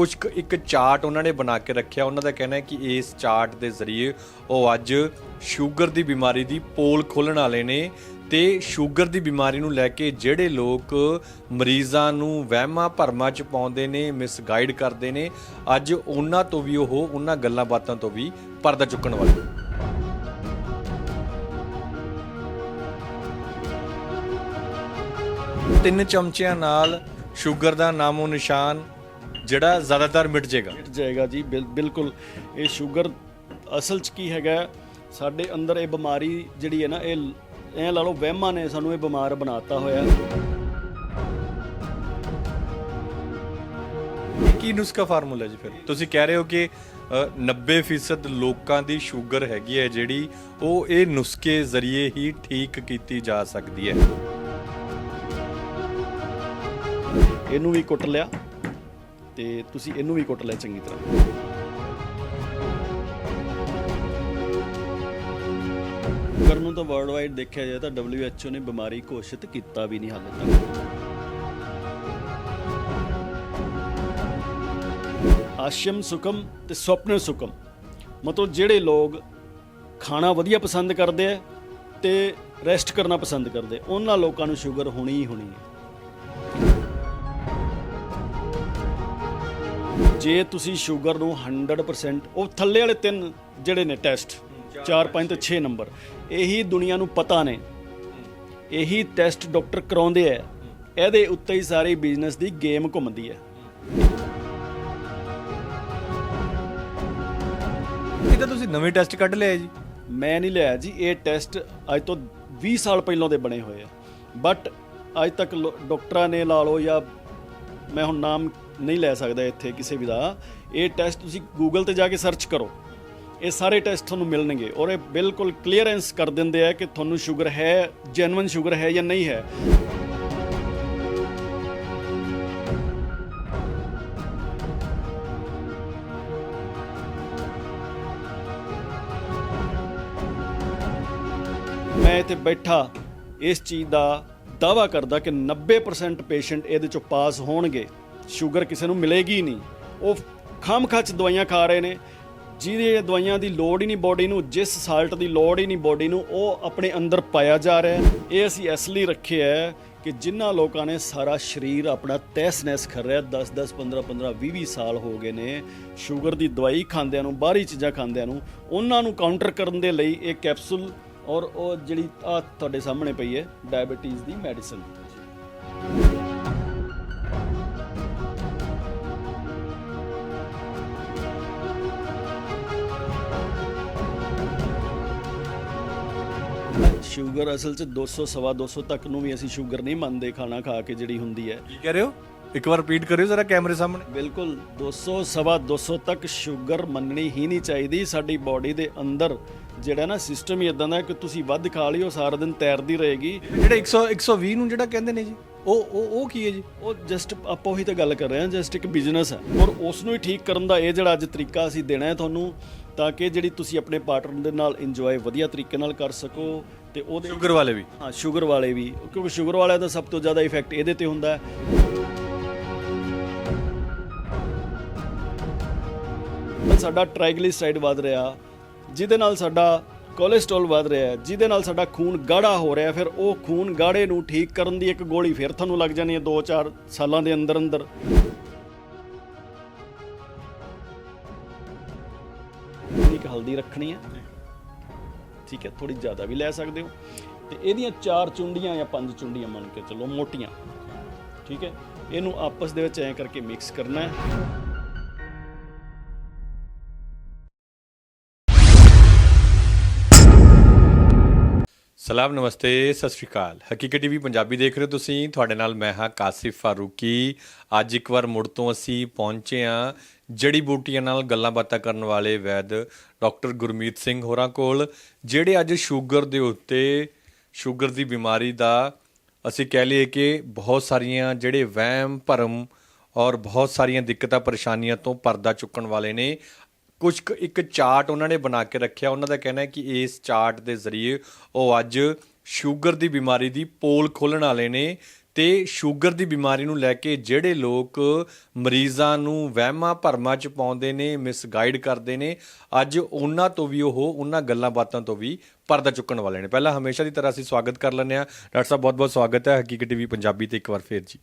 ਕੁਝ ਕੁ ਇੱਕ ਚਾਰਟ ਉਹਨਾਂ ਨੇ ਬਣਾ ਕੇ ਰੱਖਿਆ। ਉਹਨਾਂ ਦਾ ਕਹਿਣਾ ਹੈ ਕਿ ਇਸ ਚਾਰਟ ਦੇ ਜ਼ਰੀਏ ਉਹ ਅੱਜ ਸ਼ੂਗਰ ਦੀ ਬਿਮਾਰੀ ਦੀ ਪੋਲ ਖੋਲਣ ਵਾਲੇ ਨੇ ਤੇ ਸ਼ੂਗਰ ਦੀ ਬਿਮਾਰੀ ਨੂੰ ਲੈ ਕੇ ਜਿਹੜੇ ਲੋਕ ਮਰੀਜ਼ਾਂ ਨੂੰ ਵਹਿਮਾਂ ਭਰਮਾਂ ਚ ਪਾਉਂਦੇ ਨੇ ਮਿਸਗਾਈਡ ਕਰਦੇ ਨੇ, ਅੱਜ ਉਹਨਾਂ ਤੋਂ ਵੀ ਉਹ ਉਹਨਾਂ ਗੱਲਾਂ ਬਾਤਾਂ ਤੋਂ ਵੀ ਪਰਦਾ ਚੁੱਕਣ ਵਾਲੇ ਤਿੰਨ ਚਮਚਿਆਂ ਨਾਲ ਸ਼ੂਗਰ ਦਾ ਨਾਮੋ ਨਿਸ਼ਾਨ ਜਿਹੜਾ ਜ਼ਿਆਦਾਤਰ ਮਿਟ ਜਾਏਗਾ। ਮਿਟ ਜਾਏਗਾ ਜੀ ਬਿਲ- ਬਿਲਕੁਲ। ਇਹ ਸ਼ੂਗਰ ਅਸਲ 'ਚ ਕੀ ਹੈਗਾ ਸਾਡੇ ਅੰਦਰ ਇਹ ਬਿਮਾਰੀ ਜਿਹੜੀ ਹੈ ਨਾ ਇਹ ਐ ਲਾ ਲਓ ਵਹਿਮਾਂ ਨੇ ਸਾਨੂੰ ਇਹ ਬਿਮਾਰ ਬਣਾਤਾ ਹੋਇਆ। ਕੀ ਨੁਸਖਾ ਫਾਰਮੂਲਾ ਜੀ ਫਿਰ? ਤੁਸੀਂ ਕਹਿ ਰਹੇ ਹੋ ਕਿ ਅ, 90% ਲੋਕਾਂ ਦੀ ਸ਼ੂਗਰ ਹੈਗੀ ਹੈ ਜਿਹੜੀ ਉਹ ਇਹ ਨੁਸਖੇ ਜ਼ਰੀਏ ਹੀ ਠੀਕ ਕੀਤੀ ਜਾ ਸਕਦੀ ਹੈ। ਇਹਨੂੰ ਵੀ ਕੁੱਟ ਲਿਆ। ਤੇ ਤੁਸੀਂ ਇਹਨੂੰ ਵੀ ਕੁੱਟ ਲਿਆ ਚੰਗੀ ਤਰ੍ਹਾਂ। ਸ਼ੂਗਰ ਨੂੰ ਤਾਂ ਵਰਲਡ ਵਾਈਡ ਦੇਖਿਆ ਜਾਏ ਤਾਂ WHO ਨੇ ਬਿਮਾਰੀ ਘੋਸ਼ਿਤ ਕੀਤਾ ਵੀ ਨਹੀਂ ਹਾਲੇ ਤੱਕ। ਆਸ਼ਮ ਸੁਕਮ ਤੇ ਸੁਪਨੇ ਸੁਕਮ। ਮਤਲਬ ਜਿਹੜੇ ਲੋਕ ਖਾਣਾ ਵਧੀਆ ਪਸੰਦ ਕਰਦੇ ਆ ਤੇ ਰੈਸਟ ਕਰਨਾ ਪਸੰਦ ਕਰਦੇ ਉਹਨਾਂ ਲੋਕਾਂ ਨੂੰ ਸ਼ੂਗਰ ਹੋਣੀ ਹੀ ਹੋਣੀ ਹੈ। ਜੇ ਤੁਸੀਂ ਸ਼ੂਗਰ ਨੂੰ 100% ਉਹ ਥੱਲੇ ਵਾਲੇ ਤਿੰਨ ਜਿਹੜੇ ਨੇ ਟੈਸਟ 4 5 ਤੇ 6 ਨੰਬਰ ਇਹੀ ਦੁਨੀਆ ਨੂੰ ਪਤਾ ਨੇ। ਇਹੀ ਟੈਸਟ ਡਾਕਟਰ ਕਰਾਉਂਦੇ ਆ। ਇਹਦੇ ਉੱਤੇ ਹੀ ਸਾਰੀ ਬਿਜ਼ਨਸ ਦੀ ਗੇਮ ਘੁੰਮਦੀ ਹੈ ਇਹ ਤਾਂ ਤੁਸੀਂ ਨਵੇਂ ਟੈਸਟ ਕੱਢ ਲਿਆ ਜੀ। ਮੈਂ ਨਹੀਂ ਲਿਆ ਜੀ ਇਹ ਟੈਸਟ ਅੱਜ ਤੋਂ 20 ਸਾਲ ਪਹਿਲਾਂ ਦੇ ਬਣੇ ਹੋਏ ਆ। ਬਟ ਅੱਜ ਤੱਕ ਡਾਕਟਰਾਂ ਨੇ ਲਾ ਲਓ ਜਾਂ ਮੈਂ ਹੁਣ ਨਾਮ ਨਹੀਂ ਲੈ ਸਕਦਾ ਇੱਥੇ ਕਿਸੇ ਵੀ ਦਾ। ਇਹ ਟੈਸਟ ਤੁਸੀਂ ਗੂਗਲ ਤੇ ਜਾ ਕੇ ਸਰਚ ਕਰੋ। ਇਹ ਸਾਰੇ ਟੈਸਟ ਤੁਹਾਨੂੰ ਮਿਲਣਗੇ ਔਰ ਇਹ ਬਿਲਕੁਲ ਕਲੀਅਰੈਂਸ ਕਰ ਦਿੰਦੇ ਆ ਕਿ ਤੁਹਾਨੂੰ ਸ਼ੂਗਰ ਹੈ ਜੈਨੂਇਨ ਸ਼ੂਗਰ ਹੈ ਜਾਂ ਨਹੀਂ ਹੈ। ਮੈਂ ਇੱਥੇ ਬੈਠਾ, ਇਸ ਚੀਜ਼ ਦਾ ਦਾਵਾ ਕਰਦਾ ਕਿ 90% ਪੇਸ਼ੈਂਟ ਇਹਦੇ ਚੋਂ ਪਾਸ ਹੋਣਗੇ। ਸ਼ੂਗਰ ਕਿਸੇ ਨੂੰ ਮਿਲੇਗੀ ਨਹੀਂ। ਉਹ ਖਾਮਖਾਚ ਦਵਾਈਆਂ ਖਾ ਰਹੇ ਨੇ। ਜਿਹਦੇ ਦਵਾਈਆਂ ਦੀ ਲੋੜ ਹੀ ਨਹੀਂ ਬੋਡੀ ਨੂੰ, ਜਿਸ ਸਾਲਟ ਦੀ ਲੋੜ ਹੀ ਨਹੀਂ ਬੋਡੀ ਨੂੰ, ਉਹ ਆਪਣੇ ਅੰਦਰ ਪਾਇਆ ਜਾ ਰਿਹਾ ਹੈ। ਇਹ ਅਸੀਂ ਇਸ ਲਈ ਰੱਖਿਆ ਹੈ ਕਿ ਜਿਨ੍ਹਾਂ ਲੋਕਾਂ ਨੇ ਸਾਰਾ ਸਰੀਰ ਆਪਣਾ ਤਹਿਸ-ਨਹਿਸ ਕਰ ਰਿਹਾ 10 10 15 15 20 20 ਸਾਲ ਹੋ ਗਏ ਨੇ ਸ਼ੂਗਰ ਦੀ ਦਵਾਈ ਖਾਂਦਿਆਂ ਨੂੰ, ਬਾਹਰੀ ਚੀਜ਼ਾਂ ਖਾਂਦਿਆਂ ਨੂੰ, ਉਹਨਾਂ ਨੂੰ ਕਾਊਂਟਰ ਕਰਨ ਦੇ ਲਈ ਇਹ ਕੈਪਸੂਲ ਔਰ ਉਹ ਜਿਹੜੀ ਆ ਤੁਹਾਡੇ ਸਾਹਮਣੇ ਪਈ ਹੈ, ਡਾਇਬੀਟੀਜ਼ ਦੀ ਮੈਡੀਸਨ। ਸ਼ੂਗਰ ਅਸਲ 'ਚ 200 ਸਵਾ 200 ਤੱਕ ਨੂੰ ਵੀ ਅਸੀਂ ਸ਼ੂਗਰ ਨਹੀਂ ਮੰਨਦੇ ਖਾਣਾ ਖਾ ਕੇ ਜਿਹੜੀ ਹੁੰਦੀ ਹੈ। ਕੀ ਕਹਿ ਰਹੇ ਹੋ? ਇੱਕ ਵਾਰ ਰਿਪੀਟ ਕਰਿਓ ਜ਼ਰਾ ਕੈਮਰੇ ਸਾਹਮਣੇ। ਬਿਲਕੁਲ 200 ਸਵਾ 200 ਤੱਕ ਸ਼ੂਗਰ ਮੰਨਣੀ ਹੀ ਨਹੀਂ ਚਾਹੀਦੀ। ਸਾਡੀ ਬਾਡੀ ਦੇ ਅੰਦਰ ਜਿਹੜਾ ਨਾ ਸਿਸਟਮ ਹੀ ਇਦਾਂ ਦਾ ਕਿ ਤੁਸੀਂ ਵੱਧ ਖਾ ਲਿਓ ਸਾਰਾ ਦਿਨ ਤੈਰਦੀ ਰਹੇਗੀ। ਜਿਹੜਾ 100 120 ਨੂੰ ਜਿਹੜਾ ਕਹਿੰਦੇ ਨੇ ਜੀ ਉਹ ਉਹ ਉਹ ਕੀ ਹੈ ਜੀ? ਉਹ ਜਸਟ ਆਪਾਂ ਉਹੀ ਤਾਂ ਗੱਲ ਕਰ ਰਹੇ ਹਾਂ ਜਸਟ ਇੱਕ ਬਿਜ਼ਨਸ ਹੈ। ਔਰ ਉਸ ਨੂੰ ਹੀ ਠੀਕ ਕਰਨ ਦਾ ਇਹ ਜਿਹੜਾ ਅੱਜ ਤਰੀਕਾ ਅਸੀਂ ਦੇਣਾ ਹੈ ਤੁਹਾਨੂੰ ਤਾਂ ਕਿ ਜਿਹੜੀ ਤੁਸੀਂ ਆਪਣੇ ਪਾਰਟਨਰ ਦੇ ਨਾਲ ਇੰਜੋਏ ਵਧੀਆ ਤਰੀਕੇ ਨਾਲ ਕਰ ਸਕੋ ਤੇ ਉਹਦੇ ਸ਼ੂਗਰ ਵਾਲੇ ਵੀ? ਹਾਂ ਸ਼ੂਗਰ ਵਾਲੇ ਵੀ ਕਿਉਂਕਿ ਸ਼ੂਗਰ ਵਾਲਿਆਂ ਦਾ ਸਭ ਤੋਂ ਜ਼ਿਆਦਾ ਇਫੈਕਟ ਇਹਦੇ ਤੇ ਹੁੰਦਾ ਹੈ। ਸਾਡਾ ਟ੍ਰਾਈਗਲਿਸਰਾਈਡ ਵੱਧ ਰਿਹਾ ਜਿਹਦੇ ਨਾਲ ਸਾਡਾ ਕੋਲੇਸਟ੍ਰੋਲ ਵੱਧ ਰਿਹਾ ਜਿਹਦੇ ਨਾਲ ਸਾਡਾ ਖੂਨ ਗਾੜਾ ਹੋ ਰਿਹਾ ਫਿਰ ਉਹ ਖੂਨ ਗਾੜੇ ਨੂੰ ਠੀਕ ਕਰਨ ਦੀ ਇੱਕ ਗੋਲੀ ਫਿਰ ਤੁਹਾਨੂੰ ਲੱਗ ਜਾਣੀ ਹੈ 2-4 ਸਾਲਾਂ ਦੇ ਅੰਦਰ ਅੰਦਰ ਇੱਕ ਹਲਦੀ ਰੱਖਣੀ ਹੈ। ਠੀਕ ਹੈ ਥੋੜੀ ਜ਼ਿਆਦਾ ਵੀ ਲੈ ਸਕਦੇ ਹੋ। ਤੇ ਇਹਦੀਆਂ ਚਾਰ ਚੁੰਡੀਆਂ ਜਾਂ ਪੰਜ ਚੁੰਡੀਆਂ ਮੰਨ ਕੇ ਚੱਲੋ ਮੋਟੀਆਂ। ਠੀਕ ਹੈ, ਇਹਨੂੰ ਆਪਸ ਦੇ ਵਿੱਚ ਐਂ ਕਰਕੇ ਮਿਕਸ ਕਰਨਾ ਹੈ। ਸਲਾਮ, ਨਮਸਤੇ, ਸਤਿ ਸ਼੍ਰੀ ਅਕਾਲ। ਹਕੀਕਤ ਟੀਵੀ ਪੰਜਾਬੀ ਦੇਖ ਰਹੇ ਹੋ ਤੁਸੀਂ। ਤੁਹਾਡੇ ਨਾਲ ਮੈਂ ਹਾਂ ਕਾਸਿਫ ਫਾਰੂਕੀ। ਅੱਜ ਇੱਕ ਵਾਰ ਮੁੜ ਤੋਂ ਅਸੀਂ ਪਹੁੰਚੇ ਹਾਂ ਜੜੀ ਬੂਟੀਆਂ ਨਾਲ ਗੱਲਾਂ ਬਾਤਾਂ ਕਰਨ ਵਾਲੇ ਵੈਦ ਡਾਕਟਰ ਗੁਰਮੀਤ ਸਿੰਘ ਹੋਰਾਂ ਕੋਲ, ਜਿਹੜੇ ਅੱਜ ਸ਼ੂਗਰ ਦੇ ਉੱਤੇ ਸ਼ੂਗਰ ਦੀ ਬਿਮਾਰੀ ਦਾ ਅਸੀਂ ਕਹਿ ਲਈਏ ਕਿ ਬਹੁਤ ਸਾਰੀਆਂ ਜਿਹੜੇ ਵਹਿਮ, ਭਰਮ ਔਰ ਬਹੁਤ ਸਾਰੀਆਂ ਦਿੱਕਤਾਂ, ਪਰੇਸ਼ਾਨੀਆਂ ਤੋਂ ਪਰਦਾ ਚੁੱਕਣ ਵਾਲੇ ਨੇ। ਕੁਝ ਕੁ ਇੱਕ ਚਾਰਟ ਉਹਨਾਂ ਨੇ ਬਣਾ ਕੇ ਰੱਖਿਆ। ਉਹਨਾਂ ਦਾ ਕਹਿਣਾ ਹੈ ਕਿ ਇਸ ਚਾਰਟ ਦੇ ਜ਼ਰੀਏ ਉਹ ਅੱਜ ਸ਼ੂਗਰ ਦੀ ਬਿਮਾਰੀ ਦੀ ਪੋਲ ਖੋਲਣ ਵਾਲੇ ਨੇ ਤੇ ਸ਼ੂਗਰ ਦੀ ਬਿਮਾਰੀ ਨੂੰ ਲੈ ਕੇ ਜਿਹੜੇ ਲੋਕ ਮਰੀਜ਼ਾਂ ਨੂੰ ਵਹਿਮਾਂ ਭਰਮਾਂ ਚ ਪਾਉਂਦੇ ਨੇ ਮਿਸਗਾਈਡ ਕਰਦੇ ਨੇ, ਅੱਜ ਉਹਨਾਂ ਤੋਂ ਵੀ ਉਹ ਉਹਨਾਂ ਗੱਲਾਂ ਬਾਤਾਂ ਤੋਂ ਵੀ ਪਰਦਾ ਚੁੱਕਣ ਵਾਲੇ ਨੇ। ਪਹਿਲਾਂ ਹਮੇਸ਼ਾ ਦੀ ਤਰ੍ਹਾਂ ਅਸੀਂ ਸਵਾਗਤ ਕਰ ਲੈਂਦੇ ਆ ਡਾਕਟਰ ਸਾਹਿਬ, ਬਹੁਤ-ਬਹੁਤ ਸਵਾਗਤ ਹੈ। ਹਕੀਕਤ ਟੀਵੀ ਪੰਜਾਬੀ ਤੇ ਇੱਕ ਵਾਰ ਫੇਰ ਜੀ।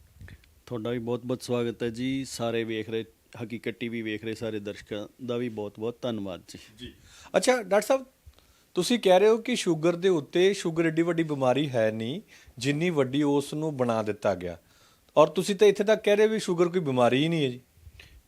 ਤੁਹਾਡਾ ਵੀ ਬਹੁਤ-ਬਹੁਤ ਸਵਾਗਤ ਹੈ ਜੀ। ਸਾਰੇ ਵੇਖ ਰਹੇ ਹਕੀਕਤ ਟੀਵੀ ਵੇਖ ਰਹੇ ਸਾਰੇ ਦਰਸ਼ਕਾਂ ਦਾ ਵੀ ਬਹੁਤ-ਬਹੁਤ ਧੰਨਵਾਦ ਜੀ। ਜੀ। ਅੱਛਾ ਡਾਕਟਰ ਸਾਹਿਬ ਤੁਸੀਂ ਕਹਿ ਰਹੇ ਹੋ ਕਿ ਸ਼ੂਗਰ ਦੇ ਉੱਤੇ ਸ਼ੂਗਰ ਏਡੀ ਵੱਡੀ ਬਿਮਾਰੀ ਹੈ ਨਹੀਂ ਜਿੰਨੀ ਵੱਡੀ ਉਸ ਨੂੰ ਬਣਾ ਦਿੱਤਾ ਗਿਆ। ਔਰ ਤੁਸੀਂ ਤਾਂ ਇੱਥੇ ਤੱਕ ਕਹਿ ਰਹੇ ਵੀ ਸ਼ੂਗਰ ਕੋਈ ਬਿਮਾਰੀ ਹੀ ਨਹੀਂ ਹੈ ਜੀ।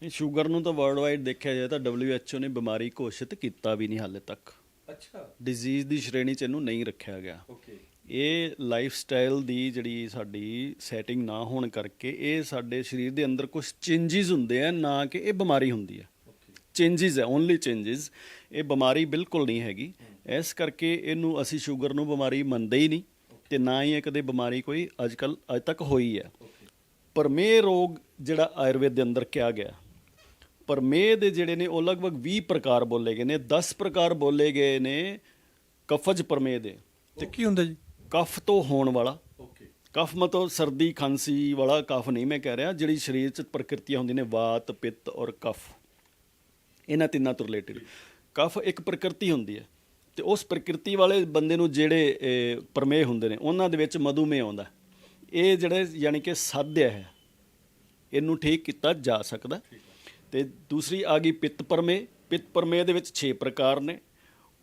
ਇਹ ਸ਼ੂਗਰ ਨੂੰ ਤਾਂ ਵਰਲਡ ਵਾਈਡ ਦੇਖਿਆ ਜਾਏ ਤਾਂ WHO ਨੇ ਬਿਮਾਰੀ ਘੋਸ਼ਿਤ ਕੀਤਾ ਵੀ ਨਹੀਂ ਹਾਲੇ ਤੱਕ। ਅੱਛਾ। ਡਿਜ਼ੀਜ਼ ਦੀ ਸ਼੍ਰੇਣੀ 'ਚ ਇਹਨੂੰ ਨਹੀਂ ਰੱਖਿਆ ਗਿਆ। ਓਕੇ ਇਹ ਲਾਈਫ ਸਟਾਈਲ ਦੀ ਜਿਹੜੀ ਸਾਡੀ ਸੈਟਿੰਗ ਨਾ ਹੋਣ ਕਰਕੇ ਇਹ ਸਾਡੇ ਸਰੀਰ ਦੇ ਅੰਦਰ ਕੁਝ ਚੇਂਜਸ ਹੁੰਦੇ ਆ, ਨਾ ਕਿ ਇਹ ਬਿਮਾਰੀ ਹੁੰਦੀ ਹੈ ਚੇਂਜਸ ਹੈ ਓਨਲੀ ਚੇਂਜਸ ਇਹ ਬਿਮਾਰੀ ਬਿਲਕੁਲ ਨਹੀਂ ਹੈਗੀ। ਇਸ ਕਰਕੇ ਇਹਨੂੰ ਅਸੀਂ ਸ਼ੂਗਰ ਨੂੰ ਬਿਮਾਰੀ ਮੰਨਦੇ ਹੀ ਨਹੀਂ ਤੇ ਨਾ ਹੀ ਇਹ ਕਦੇ ਬਿਮਾਰੀ ਕੋਈ ਅੱਜਕੱਲ ਅੱਜ ਤੱਕ ਹੋਈ ਹੈ ਪਰਮੇਹ ਰੋਗ ਜਿਹੜਾ ਆਯੁਰਵੇਦ ਦੇ ਅੰਦਰ ਕਿਹਾ ਗਿਆ। ਪਰਮੇਹ ਦੇ ਜਿਹੜੇ ਨੇ ਉਹ ਲਗਭਗ 20 ਪ੍ਰਕਾਰ ਬੋਲੇ ਗਏ ਨੇ 10 ਪ੍ਰਕਾਰ ਬੋਲੇ ਗਏ ਨੇ ਕਫਜ ਪਰਮੇਹ ਦੇ। ਤੇ ਕੀ ਹੁੰਦਾ ਜੀ? ਕਫ ਤੋਂ ਹੋਣ ਵਾਲਾ। ਓਕੇ ਕਫ ਮਤਲਬ ਸਰਦੀ ਖਾਂਸੀ ਵਾਲਾ ਕਫ ਨਹੀਂ ਮੈਂ ਕਹਿ ਰਿਹਾ ਜਿਹੜੀ ਸਰੀਰ 'ਚ ਪ੍ਰਕਿਰਤੀਆਂ ਹੁੰਦੀਆਂ ਨੇ ਵਾਤ ਪਿੱਤ ਔਰ ਕਫ। ਇਹਨਾਂ ਤਿੰਨਾਂ ਤੋਂ ਰਿਲੇਟਡ ਕਫ ਇੱਕ ਪ੍ਰਕਿਰਤੀ ਹੁੰਦੀ ਹੈ ਤੇ ਉਸ ਪ੍ਰਕਿਰਤੀ ਵਾਲੇ ਬੰਦੇ ਨੂੰ ਜਿਹੜੇ ਪ੍ਰਮੇਹ ਹੁੰਦੇ ਨੇ ਉਹਨਾਂ ਦੇ ਵਿੱਚ ਮਧੂਮੇਹ ਆਉਂਦਾ ਇਹ ਜਿਹੜੇ ਯਾਨੀ ਕਿ ਸਾਧਿਆ ਹੈ ਇਹਨੂੰ ਠੀਕ ਕੀਤਾ ਜਾ ਸਕਦਾ ਤੇ ਦੂਸਰੀ ਆ ਗਈ ਪਿੱਤ ਪਰਮੇਹ। ਪਿੱਤ ਪਰਮੇਹ ਦੇ ਵਿੱਚ 6 ਪ੍ਰਕਾਰ ਨੇ।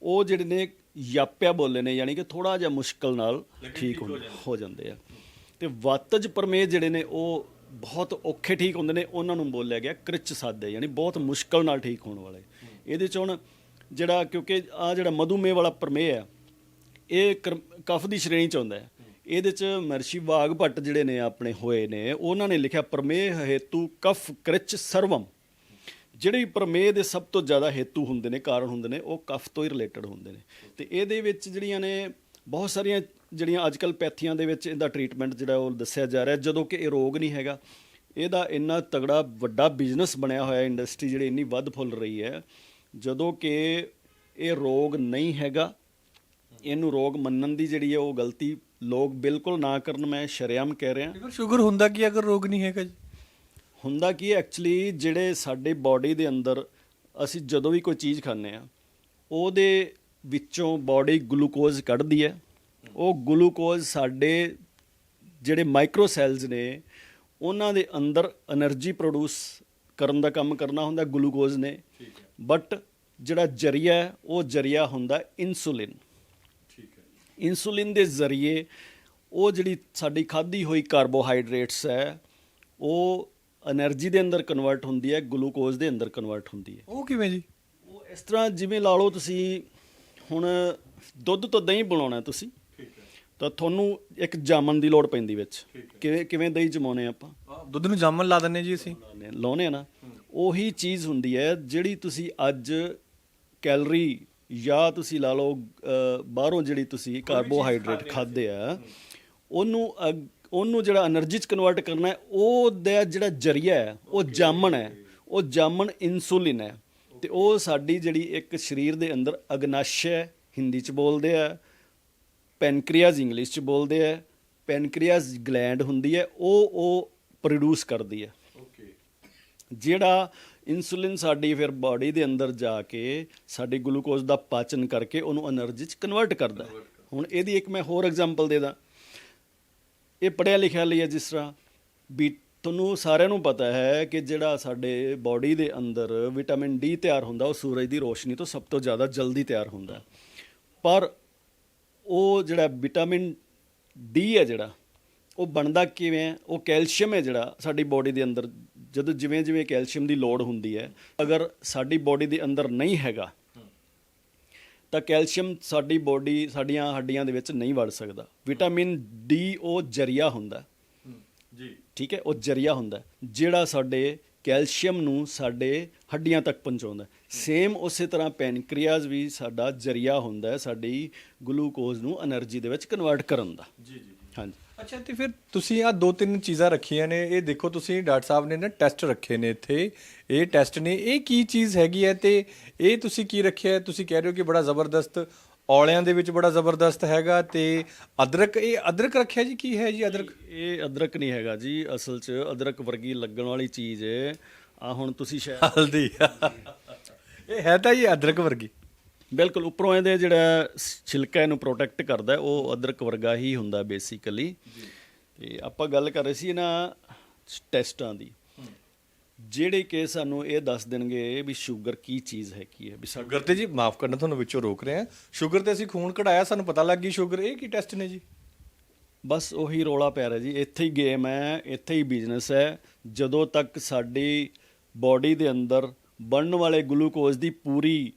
ਉਹ ਜਿਹੜੇ ਨੇ ਯਾਪਿਆ ਬੋਲੇ ਨੇ ਯਾਨੀ ਕਿ ਥੋੜਾ ਜਿਹਾ ਮੁਸ਼ਕਲ ਨਾਲ ਠੀਕ ਹੋ ਜਾਂਦੇ। ਆ। ਤੇ ਵਾਤਜ ਪਰਮੇਹ ਜਿਹੜੇ ਨੇ ਉਹ ਬਹੁਤ ਔਖੇ ਠੀਕ ਹੁੰਦੇ ਨੇ ਉਹਨਾਂ ਨੂੰ ਬੋਲਿਆ ਗਿਆ ਕ੍ਰਿਚ ਸਾਦੇ ਯਾਨੀ ਬਹੁਤ ਮੁਸ਼ਕਲ ਨਾਲ ਠੀਕ ਹੋਣ ਵਾਲੇ। ਇਹਦੇ ਚ ਹੁਣ ਜਿਹੜਾ ਕਿਉਂਕਿ ਆ ਜਿਹੜਾ ਮਧੂਮੇਹ ਵਾਲਾ ਪਰਮੇਹ ਆ ਇਹ ਕਫ ਦੀ ਸ਼੍ਰੇਣੀ ਚ ਆਉਂਦਾ ਹੈ। ਇਹਦੇ ਚ ਮਰਸ਼ੀ ਵਾਗ ਭੱਟ ਜਿਹੜੇ ਨੇ ਆਪਣੇ ਹੋਏ ਨੇ ਉਹਨਾਂ ਨੇ ਲਿਖਿਆ ਪਰਮੇਹ ਹੇਤੂ ਕਫ ਕ੍ਰਿਚ ਸਰਵਮ। ਜਿਹੜੇ ਪ੍ਰਮੇਹ ਦੇ ਸਭ ਤੋਂ ਜ਼ਿਆਦਾ ਹੇਤੂ ਹੁੰਦੇ ਨੇ, ਕਾਰਨ ਹੁੰਦੇ ਨੇ, ਉਹ ਕਫ ਤੋਂ ਹੀ ਰਿਲੇਟਡ ਹੁੰਦੇ ਨੇ। ਤੇ ਇਹਦੇ ਵਿੱਚ ਜਿਹੜੀਆਂ ਨੇ, ਬਹੁਤ ਸਾਰੀਆਂ ਜਿਹੜੀਆਂ ਅੱਜਕੱਲ ਪੈਥੀਆਂ ਦੇ ਵਿੱਚ ਇਹਦਾ ਟ੍ਰੀਟਮੈਂਟ ਜਿਹੜਾ ਉਹ ਦੱਸਿਆ ਜਾ ਰਿਹਾ, ਜਦੋਂ ਕਿ ਇਹ ਰੋਗ ਨਹੀਂ ਹੈਗਾ। ਇਹਦਾ ਇੰਨਾ ਤਗੜਾ, ਵੱਡਾ ਬਿਜ਼ਨਸ ਬਣਿਆ ਹੋਇਆ ਇੰਡਸਟਰੀ ਜਿਹੜੀ ਇੰਨੀ ਵੱਧ ਫੁੱਲ ਰਹੀ ਹੈ, ਜਦੋਂ ਕਿ ਇਹ ਰੋਗ ਨਹੀਂ ਹੈਗਾ, ਇਹਨੂੰ ਰੋਗ ਮੰਨਣ ਦੀ ਜਿਹੜੀ ਹੈ ਉਹ ਗਲਤੀ ਲੋਕ ਬਿਲਕੁਲ ਨਾ ਕਰਨ, ਮੈਂ ਸ਼ਰੇਆਮ ਕਹਿ ਰਿਹਾ। ਸ਼ੂਗਰ ਹੁੰਦਾ ਕੀ ਅਗਰ ਰੋਗ ਨਹੀਂ ਹੈਗਾ ਜੀ? ਹੁੰਦਾ ਕੀ ਐਕਚੁਅਲੀ ਜਿਹੜੇ ਸਾਡੇ ਬਾਡੀ ਦੇ ਅੰਦਰ ਅਸੀਂ ਜਦੋਂ ਵੀ ਕੋਈ ਚੀਜ਼ ਖਾਂਦੇ ਆ ਉਹਦੇ ਵਿੱਚੋਂ ਬਾਡੀ ਗਲੂਕੋਜ਼ ਕੱਢਦੀ ਹੈ। ਉਹ ਗਲੂਕੋਜ਼ ਸਾਡੇ ਜਿਹੜੇ ਮਾਈਕਰੋ ਸੈਲਸ ਨੇ ਉਹਨਾਂ ਦੇ ਅੰਦਰ એનર્ਜੀ ਪ੍ਰੋਡਿਊਸ ਕਰਨ ਦਾ ਕੰਮ ਕਰਨਾ ਹੁੰਦਾ ਗਲੂਕੋਜ਼ ਨੇ। ਬਟ ਜਿਹੜਾ ਜਰੀਆ ਉਹ ਜਰੀਆ ਹੁੰਦਾ ਇਨਸੂਲਿਨ ਠੀਕ ਹੈ ਇਨਸੂਲਿਨ ਦੇ ਜ਼ਰੀਏ ਉਹ ਜਿਹੜੀ ਸਾਡੀ ਖਾਧੀ ਹੋਈ ਕਾਰਬੋਹਾਈਡਰੇਟਸ ਹੈ ਉਹ એનર્ਜੀ ਦੇ ਅੰਦਰ ਕਨਵਰਟ ਹੁੰਦੀ ਹੈ ਗਲੂਕੋਜ਼ ਦੇ ਅੰਦਰ ਕਨਵਰਟ ਹੁੰਦੀ ਹੈ। ਉਹ ਕਿਵੇਂ ਜੀ? ਉਹ ਇਸ ਤਰ੍ਹਾਂ ਜਿਵੇਂ ਲਾ ਲਓ ਤੁਸੀਂ ਹੁਣ ਦੁੱਧ ਤੋਂ ਦਹੀਂ ਬਣਾਉਣਾ ਤੁਸੀਂ ਤਾਂ ਤੁਹਾਨੂੰ ਇੱਕ ਜਾਮਨ ਦੀ ਲੋੜ ਪੈਂਦੀ ਵਿੱਚ। ਕਿਵੇਂ ਕਿਵੇਂ ਦਹੀਂ ਜਮਾਉਨੇ ਆਪਾਂ? ਦੁੱਧ ਨੂੰ ਜਾਮਨ ਲਾ ਦਿੰਨੇ ਜੀ ਅਸੀਂ। ਲਾਉਨੇ ਆ ਨਾ। ਉਹੀ ਚੀਜ਼ ਹੁੰਦੀ ਹੈ ਜਿਹੜੀ ਤੁਸੀਂ ਅੱਜ ਕੈਲਰੀ ਜਾਂ ਤੁਸੀਂ ਲਾ ਲਓ ਬਾਹਰੋਂ ਜਿਹੜੀ ਤੁਸੀਂ ਕਾਰਬੋਹਾਈਡਰੇਟ ਖਾਦੇ ਆ। ਉਹਨੂੰ ਉਹਨੂੰ ਜਿਹੜਾ એનર્ਜੀ ਚ ਕਨਵਰਟ ਕਰਨਾ ਹੈ ਉਹ ਦਾ ਜਿਹੜਾ ਜਰੀਆ ਹੈ ਉਹ ਜਾਮਣ ਹੈ ਉਹ ਜਾਮਣ ਇਨਸੂਲਿਨ ਹੈ। ਤੇ ਉਹ ਸਾਡੀ ਜਿਹੜੀ ਇੱਕ ਸਰੀਰ ਦੇ ਅੰਦਰ ਅਗਨਾਸ਼ਯ ਹਿੰਦੀ ਚ ਬੋਲਦੇ ਆ ਪੈਨਕ੍ਰੀਆਸ ਇੰਗਲਿਸ਼ ਚ ਬੋਲਦੇ ਆ ਪੈਨਕ੍ਰੀਆਸ ਗਲੈਂਡ ਹੁੰਦੀ ਹੈ ਉਹ ਉਹ ਪ੍ਰੋਡਿਊਸ ਕਰਦੀ ਹੈ। ਜਿਹੜਾ ਇਨਸੂਲਿਨ ਸਾਡੀ ਫਿਰ ਬਾਡੀ ਦੇ ਅੰਦਰ ਜਾ ਕੇ ਸਾਡੇ ਗਲੂਕੋਜ਼ ਦਾ ਪਾਚਨ ਕਰਕੇ ਉਹਨੂੰ એનર્ਜੀ ਚ ਕਨਵਰਟ ਕਰਦਾ ਹੁਣ ਇਹਦੀ ਇੱਕ ਮੈਂ ਹੋਰ ਐਗਜ਼ਾਮਪਲ ਦੇ ਦਾਂ। ਇਹ ਪੜਿਆ ਲਿਖਿਆ ਲਈ ਹੈ ਜਿਸ ਤਰ੍ਹਾਂ ਵੀ ਤੁਹਾਨੂੰ ਸਾਰਿਆਂ ਨੂੰ ਪਤਾ ਹੈ ਕਿ ਜਿਹੜਾ ਸਾਡੇ ਬਾਡੀ ਦੇ ਅੰਦਰ ਵਿਟਾਮਿਨ ਡੀ ਤਿਆਰ ਹੁੰਦਾ, ਉਹ ਸੂਰਜ ਦੀ ਰੋਸ਼ਨੀ ਤੋਂ ਸਭ ਤੋਂ ਜ਼ਿਆਦਾ ਜਲਦੀ ਤਿਆਰ ਹੁੰਦਾ ਪਰ ਉਹ ਜਿਹੜਾ ਵਿਟਾਮਿਨ ਡੀ ਹੈ ਜਿਹੜਾ, ਉਹ ਬਣਦਾ ਕਿਵੇਂ ਹੈ? ਉਹ ਕੈਲਸ਼ੀਅਮ ਹੈ ਜਿਹੜਾ ਸਾਡੀ ਬਾਡੀ ਦੇ ਅੰਦਰ, ਜਦੋਂ ਜਿਵੇਂ ਜਿਵੇਂ ਕੈਲਸ਼ੀਅਮ ਦੀ ਲੋੜ ਹੁੰਦੀ ਹੈ, ਅਗਰ ਸਾਡੀ ਬਾਡੀ ਦੇ ਅੰਦਰ ਨਹੀਂ ਹੈਗਾ ਤਾਂ ਕੈਲਸ਼ੀਅਮ ਸਾਡੀ ਬੋਡੀ ਸਾਡੀਆਂ ਹੱਡੀਆਂ ਦੇ ਵਿੱਚ ਨਹੀਂ ਵੜ ਸਕਦਾ। ਵਿਟਾਮਿਨ ਡੀ ਉਹ ਜਰੀਆ ਹੁੰਦਾ। ਜੀ। ਠੀਕ ਹੈ ਉਹ ਜਰੀਆ ਹੁੰਦਾ। ਜਿਹੜਾ ਸਾਡੇ ਕੈਲਸ਼ੀਅਮ ਨੂੰ ਸਾਡੇ ਹੱਡੀਆਂ ਤੱਕ ਪਹੁੰਚਾਉਂਦਾ। ਸੇਮ ਉਸੇ ਤਰ੍ਹਾਂ ਪੈਨਕ੍ਰੀਆਸ ਵੀ ਸਾਡਾ ਜਰੀਆ ਹੁੰਦਾ ਸਾਡੀ ਗਲੂਕੋਜ਼ ਨੂੰ એનર્ਜੀ ਦੇ ਵਿੱਚ ਕਨਵਰਟ ਕਰਨ ਦਾ। ਜੀ ਜੀ। ਹਾਂਜੀ। ਅੱਛਾ ਤੇ ਫਿਰ ਤੁਸੀਂ ਆ ਦੋ ਤਿੰਨ ਚੀਜ਼ਾਂ ਰੱਖੀਆਂ ਨੇ। ਇਹ ਦੇਖੋ ਤੁਸੀਂ ਡਾਕਟਰ ਸਾਹਿਬ ਨੇ ਨਾ ਟੈਸਟ ਰੱਖੇ ਨੇ ਇੱਥੇ। ਇਹ ਟੈਸਟ ਨੇ। ਇਹ ਕੀ ਚੀਜ਼ ਹੈਗੀ ਹੈ ਤੇ ਇਹ ਤੁਸੀਂ ਕੀ ਰੱਖਿਆ? ਤੁਸੀਂ ਕਹਿ ਰਹੇ ਹੋ ਕਿ ਬੜਾ ਜ਼ਬਰਦਸਤ ਔਲਿਆਂ ਦੇ ਵਿੱਚ ਬੜਾ ਜ਼ਬਰਦਸਤ ਹੈਗਾ ਤੇ ਅਦਰਕ ਇਹ ਅਦਰਕ ਰੱਖਿਆ ਜੀ? ਕੀ ਹੈ ਜੀ ਅਦਰਕ? ਇਹ ਅਦਰਕ ਨਹੀਂ ਹੈਗਾ ਜੀ। ਅਸਲ 'ਚ ਅਦਰਕ ਵਰਗੀ ਲੱਗਣ ਵਾਲੀ ਚੀਜ਼ ਹੈ। ਆ ਹੁਣ ਤੁਸੀਂ ਸ਼ਾਇਦ ਹਲਦੀ। ਇਹ ਹੈ ਤਾਂ ਜੀ ਅਦਰਕ ਵਰਗੀ। ਬਿਲਕੁਲ ਉੱਪਰੋਂ ਇਹਦੇ ਜਿਹੜਾ ਛਿਲਕਾ ਇਹਨੂੰ ਪ੍ਰੋਟੈਕਟ ਕਰਦਾ ਉਹ ਅਦਰਕ ਵਰਗਾ ਹੀ ਹੁੰਦਾ ਬੇਸਿਕਲੀ ਤੇ ਆਪਾਂ ਗੱਲ ਕਰ ਰਹੇ ਸੀ ਇਹਨਾਂ ਟੈਸਟਾਂ ਦੀ। ਜਿਹੜੇ ਕਿ ਸਾਨੂੰ ਇਹ ਦੱਸ ਦੇਣਗੇ ਵੀ ਸ਼ੂਗਰ ਕੀ ਚੀਜ਼ ਹੈ ਕੀ ਹੈ ਵੀ ਸ਼ੂਗਰ ਤੇ ਜੀ ਮਾਫ ਕਰਨਾ ਤੁਹਾਨੂੰ ਵਿੱਚੋਂ ਰੋਕ ਰਹੇ ਆ ਸ਼ੂਗਰ ਤੇ ਅਸੀਂ ਖੂਨ ਕਢਾਇਆ ਸਾਨੂੰ ਪਤਾ ਲੱਗ ਗਈ ਸ਼ੂਗਰ ਇਹ ਕੀ ਟੈਸਟ ਨੇ ਜੀ? ਬਸ ਉਹੀ ਰੋਲਾ ਪੈ ਰਿਹਾ ਜੀ ਇੱਥੇ ਹੀ ਗੇਮ ਹੈ ਇੱਥੇ ਹੀ ਬਿਜ਼ਨਸ ਹੈ। ਜਦੋਂ ਤੱਕ ਸਾਡੀ ਬਾਡੀ ਦੇ ਅੰਦਰ ਬਣਨ ਵਾਲੇ ਗਲੂਕੋਜ਼ ਦੀ ਪੂਰੀ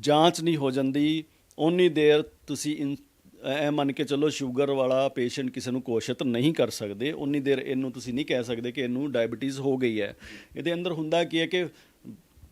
ਜਾਂਚ ਨਹੀਂ ਹੋ ਜਾਂਦੀ ਉਨੀ ਦੇਰ ਤੁਸੀਂ ਇਨ- ਐ ਮੰਨ ਕੇ ਚੱਲੋ ਸ਼ੂਗਰ ਵਾਲਾ ਪੇਸ਼ੈਂਟ ਕਿਸੇ ਨੂੰ ਕੋਸ਼ਿਤ ਨਹੀਂ ਕਰ ਸਕਦੇ ਉਨੀ ਦੇਰ ਇਹਨੂੰ ਤੁਸੀਂ ਨਹੀਂ ਕਹਿ ਸਕਦੇ ਕਿ ਇਹਨੂੰ ਡਾਇਬੀਟੀਜ਼ ਹੋ ਗਈ ਹੈ। ਇਹਦੇ ਅੰਦਰ ਹੁੰਦਾ ਕੀ ਹੈ ਕਿ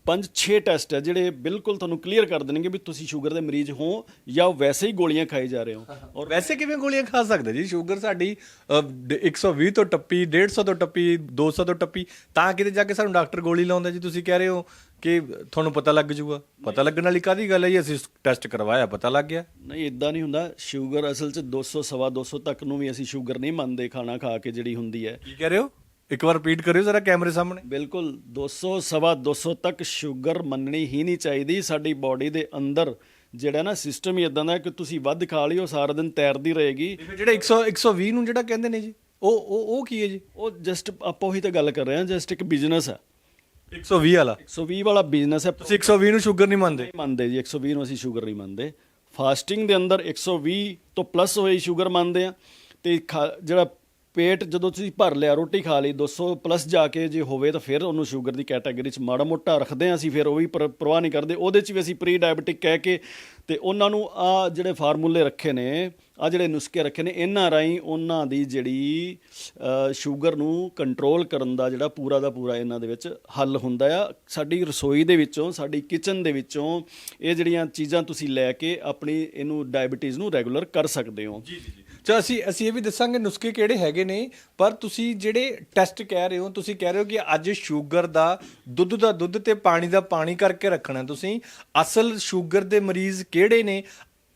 ਪੰਜ ਛੇ ਟੈਸਟ ਹੈ ਜਿਹੜੇ ਬਿਲਕੁਲ ਤੁਹਾਨੂੰ ਕਲੀਅਰ ਕਰ ਦੇਣਗੇ ਵੀ ਤੁਸੀਂ ਸ਼ੂਗਰ ਦੇ ਮਰੀਜ਼ ਹੋ ਜਾਂ ਵੈਸੇ ਹੀ ਗੋਲੀਆਂ ਖਾਈ ਜਾ ਰਹੇ ਹੋ। ਔਰ ਵੈਸੇ ਕਿਵੇਂ ਗੋਲੀਆਂ ਖਾ ਸਕਦੇ ਜੀ? ਸ਼ੂਗਰ ਸਾਡੀ ਅ, ਡ- 120 ਤੋਂ ਟੱਪੀ 150 ਤੋਂ ਟੱਪੀ 200 ਤੋਂ ਟੱਪੀ ਤਾਂ ਕਿਤੇ ਜਾ ਕੇ ਸਾਨੂੰ ਡਾਕਟਰ ਗੋਲੀ ਲਾਉਂਦਾ ਜੀ ਤੁਸੀਂ ਕਹਿ ਰਹੇ ਹੋ। ਕਿ ਤੁਹਾਨੂੰ ਪਤਾ ਲੱਗ ਜਾਊਗਾ ਪਤਾ ਲੱਗਣ ਵਾਲੀ ਕਾਦੀ ਗੱਲ ਹੈ ਜੀ? ਅਸੀਂ ਟੈਸਟ ਕਰਵਾਇਆ ਪਤਾ ਲੱਗ ਗਿਆ। ਨਹੀਂ ਇਦਾਂ ਨਹੀਂ ਹੁੰਦਾ। ਸ਼ੂਗਰ ਅਸਲ 'ਚ 200 ਸਵਾ 200 ਤੱਕ ਨੂੰ ਵੀ ਅਸੀਂ ਸ਼ੂਗਰ ਨਹੀਂ ਮੰਨਦੇ ਖਾਣਾ ਖਾ ਕੇ ਜਿਹੜੀ ਹੁੰਦੀ ਹੈ। ਕੀ ਕਹਿ ਰਹੇ ਹੋ? ਇੱਕ ਵਾਰ ਰਿਪੀਟ ਕਰਿਓ ਜ਼ਰਾ ਕੈਮਰੇ ਸਾਹਮਣੇ। ਬਿਲਕੁਲ 200 ਸਵਾ 200 ਤੱਕ ਸ਼ੂਗਰ ਮੰਨਣੀ ਹੀ ਨਹੀਂ ਚਾਹੀਦੀ। ਸਾਡੀ ਬਾਡੀ ਦੇ ਅੰਦਰ ਜਿਹੜਾ ਨਾ ਸਿਸਟਮ ਹੀ ਇਦਾਂ ਦਾ ਕਿ ਤੁਸੀਂ ਵੱਧ ਖਾ ਲਿਓ ਸਾਰਾ ਦਿਨ ਤੈਰਦੀ ਰਹੇਗੀ। ਜਿਹੜੇ 100 120 ਨੂੰ ਜਿਹੜਾ ਕਹਿੰਦੇ ਨੇ ਜੀ ਉਹ ਉਹ ਉਹ ਕੀ ਹੈ ਜੀ? ਉਹ ਜਸਟ ਆਪਾਂ ਉਹੀ ਤਾਂ ਗੱਲ ਕਰ ਰਹੇ ਹਾਂ ਜਸਟ ਇੱਕ ਬਿਜ਼ਨਸ ਹੈ। 120 ਵਾਲਾ। 120 ਵਾਲਾ ਬਿਜ਼ਨਸ ਹੈ। ਤੁਸੀਂ 120 ਨੂੰ ਸ਼ੂਗਰ ਨਹੀਂ ਮੰਨਦੇ। ਨਹੀਂ ਮੰਨਦੇ ਜੀ 120 ਨੂੰ ਅਸੀਂ ਸ਼ੂਗਰ ਨਹੀਂ ਮੰਨਦੇ। ਫਾਸਟਿੰਗ ਦੇ ਅੰਦਰ 120 ਤੋਂ ਪਲੱਸ ਹੋਈ ਸ਼ੂਗਰ ਮੰਨਦੇ ਆ। ਤੇ ਜਿਹੜਾ ਪੇਟ ਜਦੋਂ ਤੁਸੀਂ ਭਰ ਲਿਆ, ਰੋਟੀ ਖਾ ਲਈ 200 ਪਲੱਸ ਜਾ ਕੇ ਜੇ ਹੋਵੇ ਤਾਂ ਫਿਰ ਉਹਨੂੰ ਸ਼ੂਗਰ ਦੀ ਕੈਟਾਗਰੀ 'ਚ ਮਾੜਾ ਮੋਟਾ ਰੱਖਦੇ ਆ ਅਸੀਂ, ਫਿਰ ਉਹ ਵੀ ਪਰਵਾਹ ਨਹੀਂ ਕਰਦੇ। ਉਹਦੇ 'ਚ ਵੀ ਅਸੀਂ ਪ੍ਰੀ ਡਾਇਬੀਟਿਕ ਕਹਿ ਕੇ ਤੇ ਉਹਨਾਂ ਨੂੰ ਆ ਜਿਹੜੇ ਫਾਰਮੂਲੇ ਰੱਖੇ ਨੇ, ਆ ਜਿਹੜੇ ਨੁਸਖੇ ਰੱਖੇ ਨੇ, ਇਹਨਾਂ ਰਾਹੀਂ ਉਹਨਾਂ ਦੀ ਜਿਹੜੀ ਸ਼ੂਗਰ ਨੂੰ ਕੰਟਰੋਲ ਕਰਨ ਦਾ ਜਿਹੜਾ ਪੂਰਾ ਦਾ ਪੂਰਾ ਇਹਨਾਂ ਦੇ ਵਿੱਚ ਹੱਲ ਹੁੰਦਾ ਆ। ਸਾਡੀ ਰਸੋਈ ਦੇ ਵਿੱਚੋਂ, ਸਾਡੀ ਕਿਚਨ ਦੇ ਵਿੱਚੋਂ ਇਹ ਜਿਹੜੀਆਂ ਚੀਜ਼ਾਂ ਤੁਸੀਂ ਲੈ ਕੇ ਆਪਣੀ ਇਹਨੂੰ ਡਾਇਬੀਟੀਜ਼ ਨੂੰ ਰੈਗੂਲਰ ਕਰ ਸਕਦੇ ਹੋ। ਜੀ ਜੀ। ਜੀ ਅਸੀਂ ਅਸੀਂ ਇਹ ਵੀ ਦੱਸਾਂਗੇ ਨੁਸਖੇ ਕਿਹੜੇ ਹੈਗੇ ਨੇ, ਪਰ ਤੁਸੀਂ ਜਿਹੜੇ ਟੈਸਟ ਕਹਿ ਰਹੇ ਹੋ, ਤੁਸੀਂ ਕਹਿ ਰਹੇ ਹੋ ਕਿ ਅੱਜ ਸ਼ੂਗਰ ਦਾ, ਦੁੱਧ ਦਾ ਦੁੱਧ ਤੇ ਪਾਣੀ ਦਾ ਪਾਣੀ ਕਰਕੇ ਰੱਖਣਾ ਤੁਸੀਂ, ਅਸਲ ਸ਼ੂਗਰ ਦੇ ਮਰੀਜ਼ ਕਿਹੜੇ ਨੇ,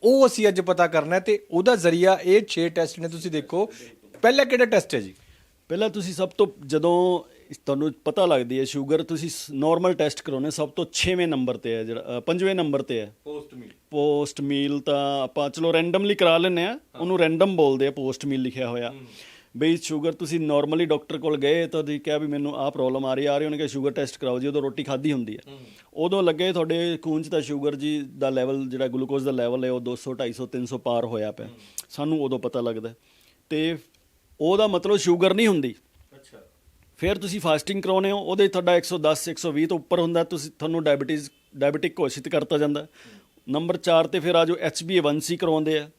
ਉਹ ਅਸੀਂ ਅੱਜ ਪਤਾ ਕਰਨਾ ਹੈ ਤੇ ਉਹਦਾ ਜ਼ਰੀਆ ਇਹ 6 ਟੈਸਟ ਨੇ, ਤੁਸੀਂ ਦੇਖੋ। ਪਹਿਲਾ ਕਿਹੜਾ ਟੈਸਟ ਹੈ ਜੀ? ਪਹਿਲਾਂ ਤੁਸੀਂ ਸਭ ਤੋਂ, ਜਦੋਂ ਤੁਹਾਨੂੰ ਪਤਾ ਲੱਗਦੀ ਹੈ ਸ਼ੂਗਰ ਤੁਸੀਂ ਨਾਰਮਲ ਟੈਸਟ ਕਰਾਉਣੇ ਸਭ ਤੋਂ 6ਵੇਂ ਨੰਬਰ ਤੇ ਹੈ ਜਿਹੜਾ 5ਵੇਂ ਨੰਬਰ ਤੇ ਹੈ। ਪੋਸਟ ਮੀਲ ਪੋਸਟ ਮੀਲ ਤਾਂ ਆਪਾਂ ਚਲੋ ਰੈਂਡਮਲੀ ਕਰਾ ਲੈਂਦੇ ਆ ਉਹਨੂੰ ਰੈਂਡਮ ਬੋਲਦੇ ਆ ਪੋਸਟ ਮੀਲ ਲਿਖਿਆ ਹੋਇਆ। ਬਈ ਸ਼ੂਗਰ ਤੁਸੀਂ ਨਾਰਮਲੀ ਡਾਕਟਰ ਕੋਲ ਗਏ ਤਾਂ ਤੁਸੀਂ ਕਿਹਾ ਵੀ ਮੈਨੂੰ ਆਹ ਪ੍ਰੋਬਲਮ ਆ ਰਹੀ ਆ ਰਹੀ ਉਹਨੇ ਕਿਹਾ ਸ਼ੂਗਰ ਟੈਸਟ ਕਰਾਓ ਜੀ ਉਦੋਂ ਰੋਟੀ ਖਾਧੀ ਹੁੰਦੀ ਹੈ। ਉਦੋਂ ਲੱਗੇ ਤੁਹਾਡੇ ਖੂਨ 'ਚ ਤਾਂ ਸ਼ੂਗਰ ਜੀ ਦਾ ਲੈਵਲ ਜਿਹੜਾ ਗਲੂਕੋਜ਼ ਦਾ ਲੈਵਲ ਹੈ ਉਹ 200 250 300 ਪਾਰ ਹੋਇਆ ਪਿਆ। ਸਾਨੂੰ ਉਦੋਂ ਪਤਾ ਲੱਗਦਾ। ਤੇ ਉਹਦਾ ਮਤਲਬ ਸ਼ੂਗਰ ਨਹੀਂ ਹੁੰਦੀ। ਫਿਰ ਤੁਸੀਂ ਫਾਸਟਿੰਗ ਕਰਾਉਨੇ ਹੋ ਉਹਦੇ ਤੁਹਾਡਾ 110 120 ਤੋਂ ਉੱਪਰ ਹੁੰਦਾ ਤੁਸੀਂ ਤੁਹਾਨੂੰ ਡਾਇਬੀਟੀਜ਼ ਡਾਇਬੀਟਿਕ ਘੋਸ਼ਿਤ ਕਰਤਾ ਜਾਂਦਾ। ਨੰਬਰ 4 ਤੇ ਫਿਰ ਆ ਜੋ HbA1c ਕਰਵਾਉਂਦੇ ਆ।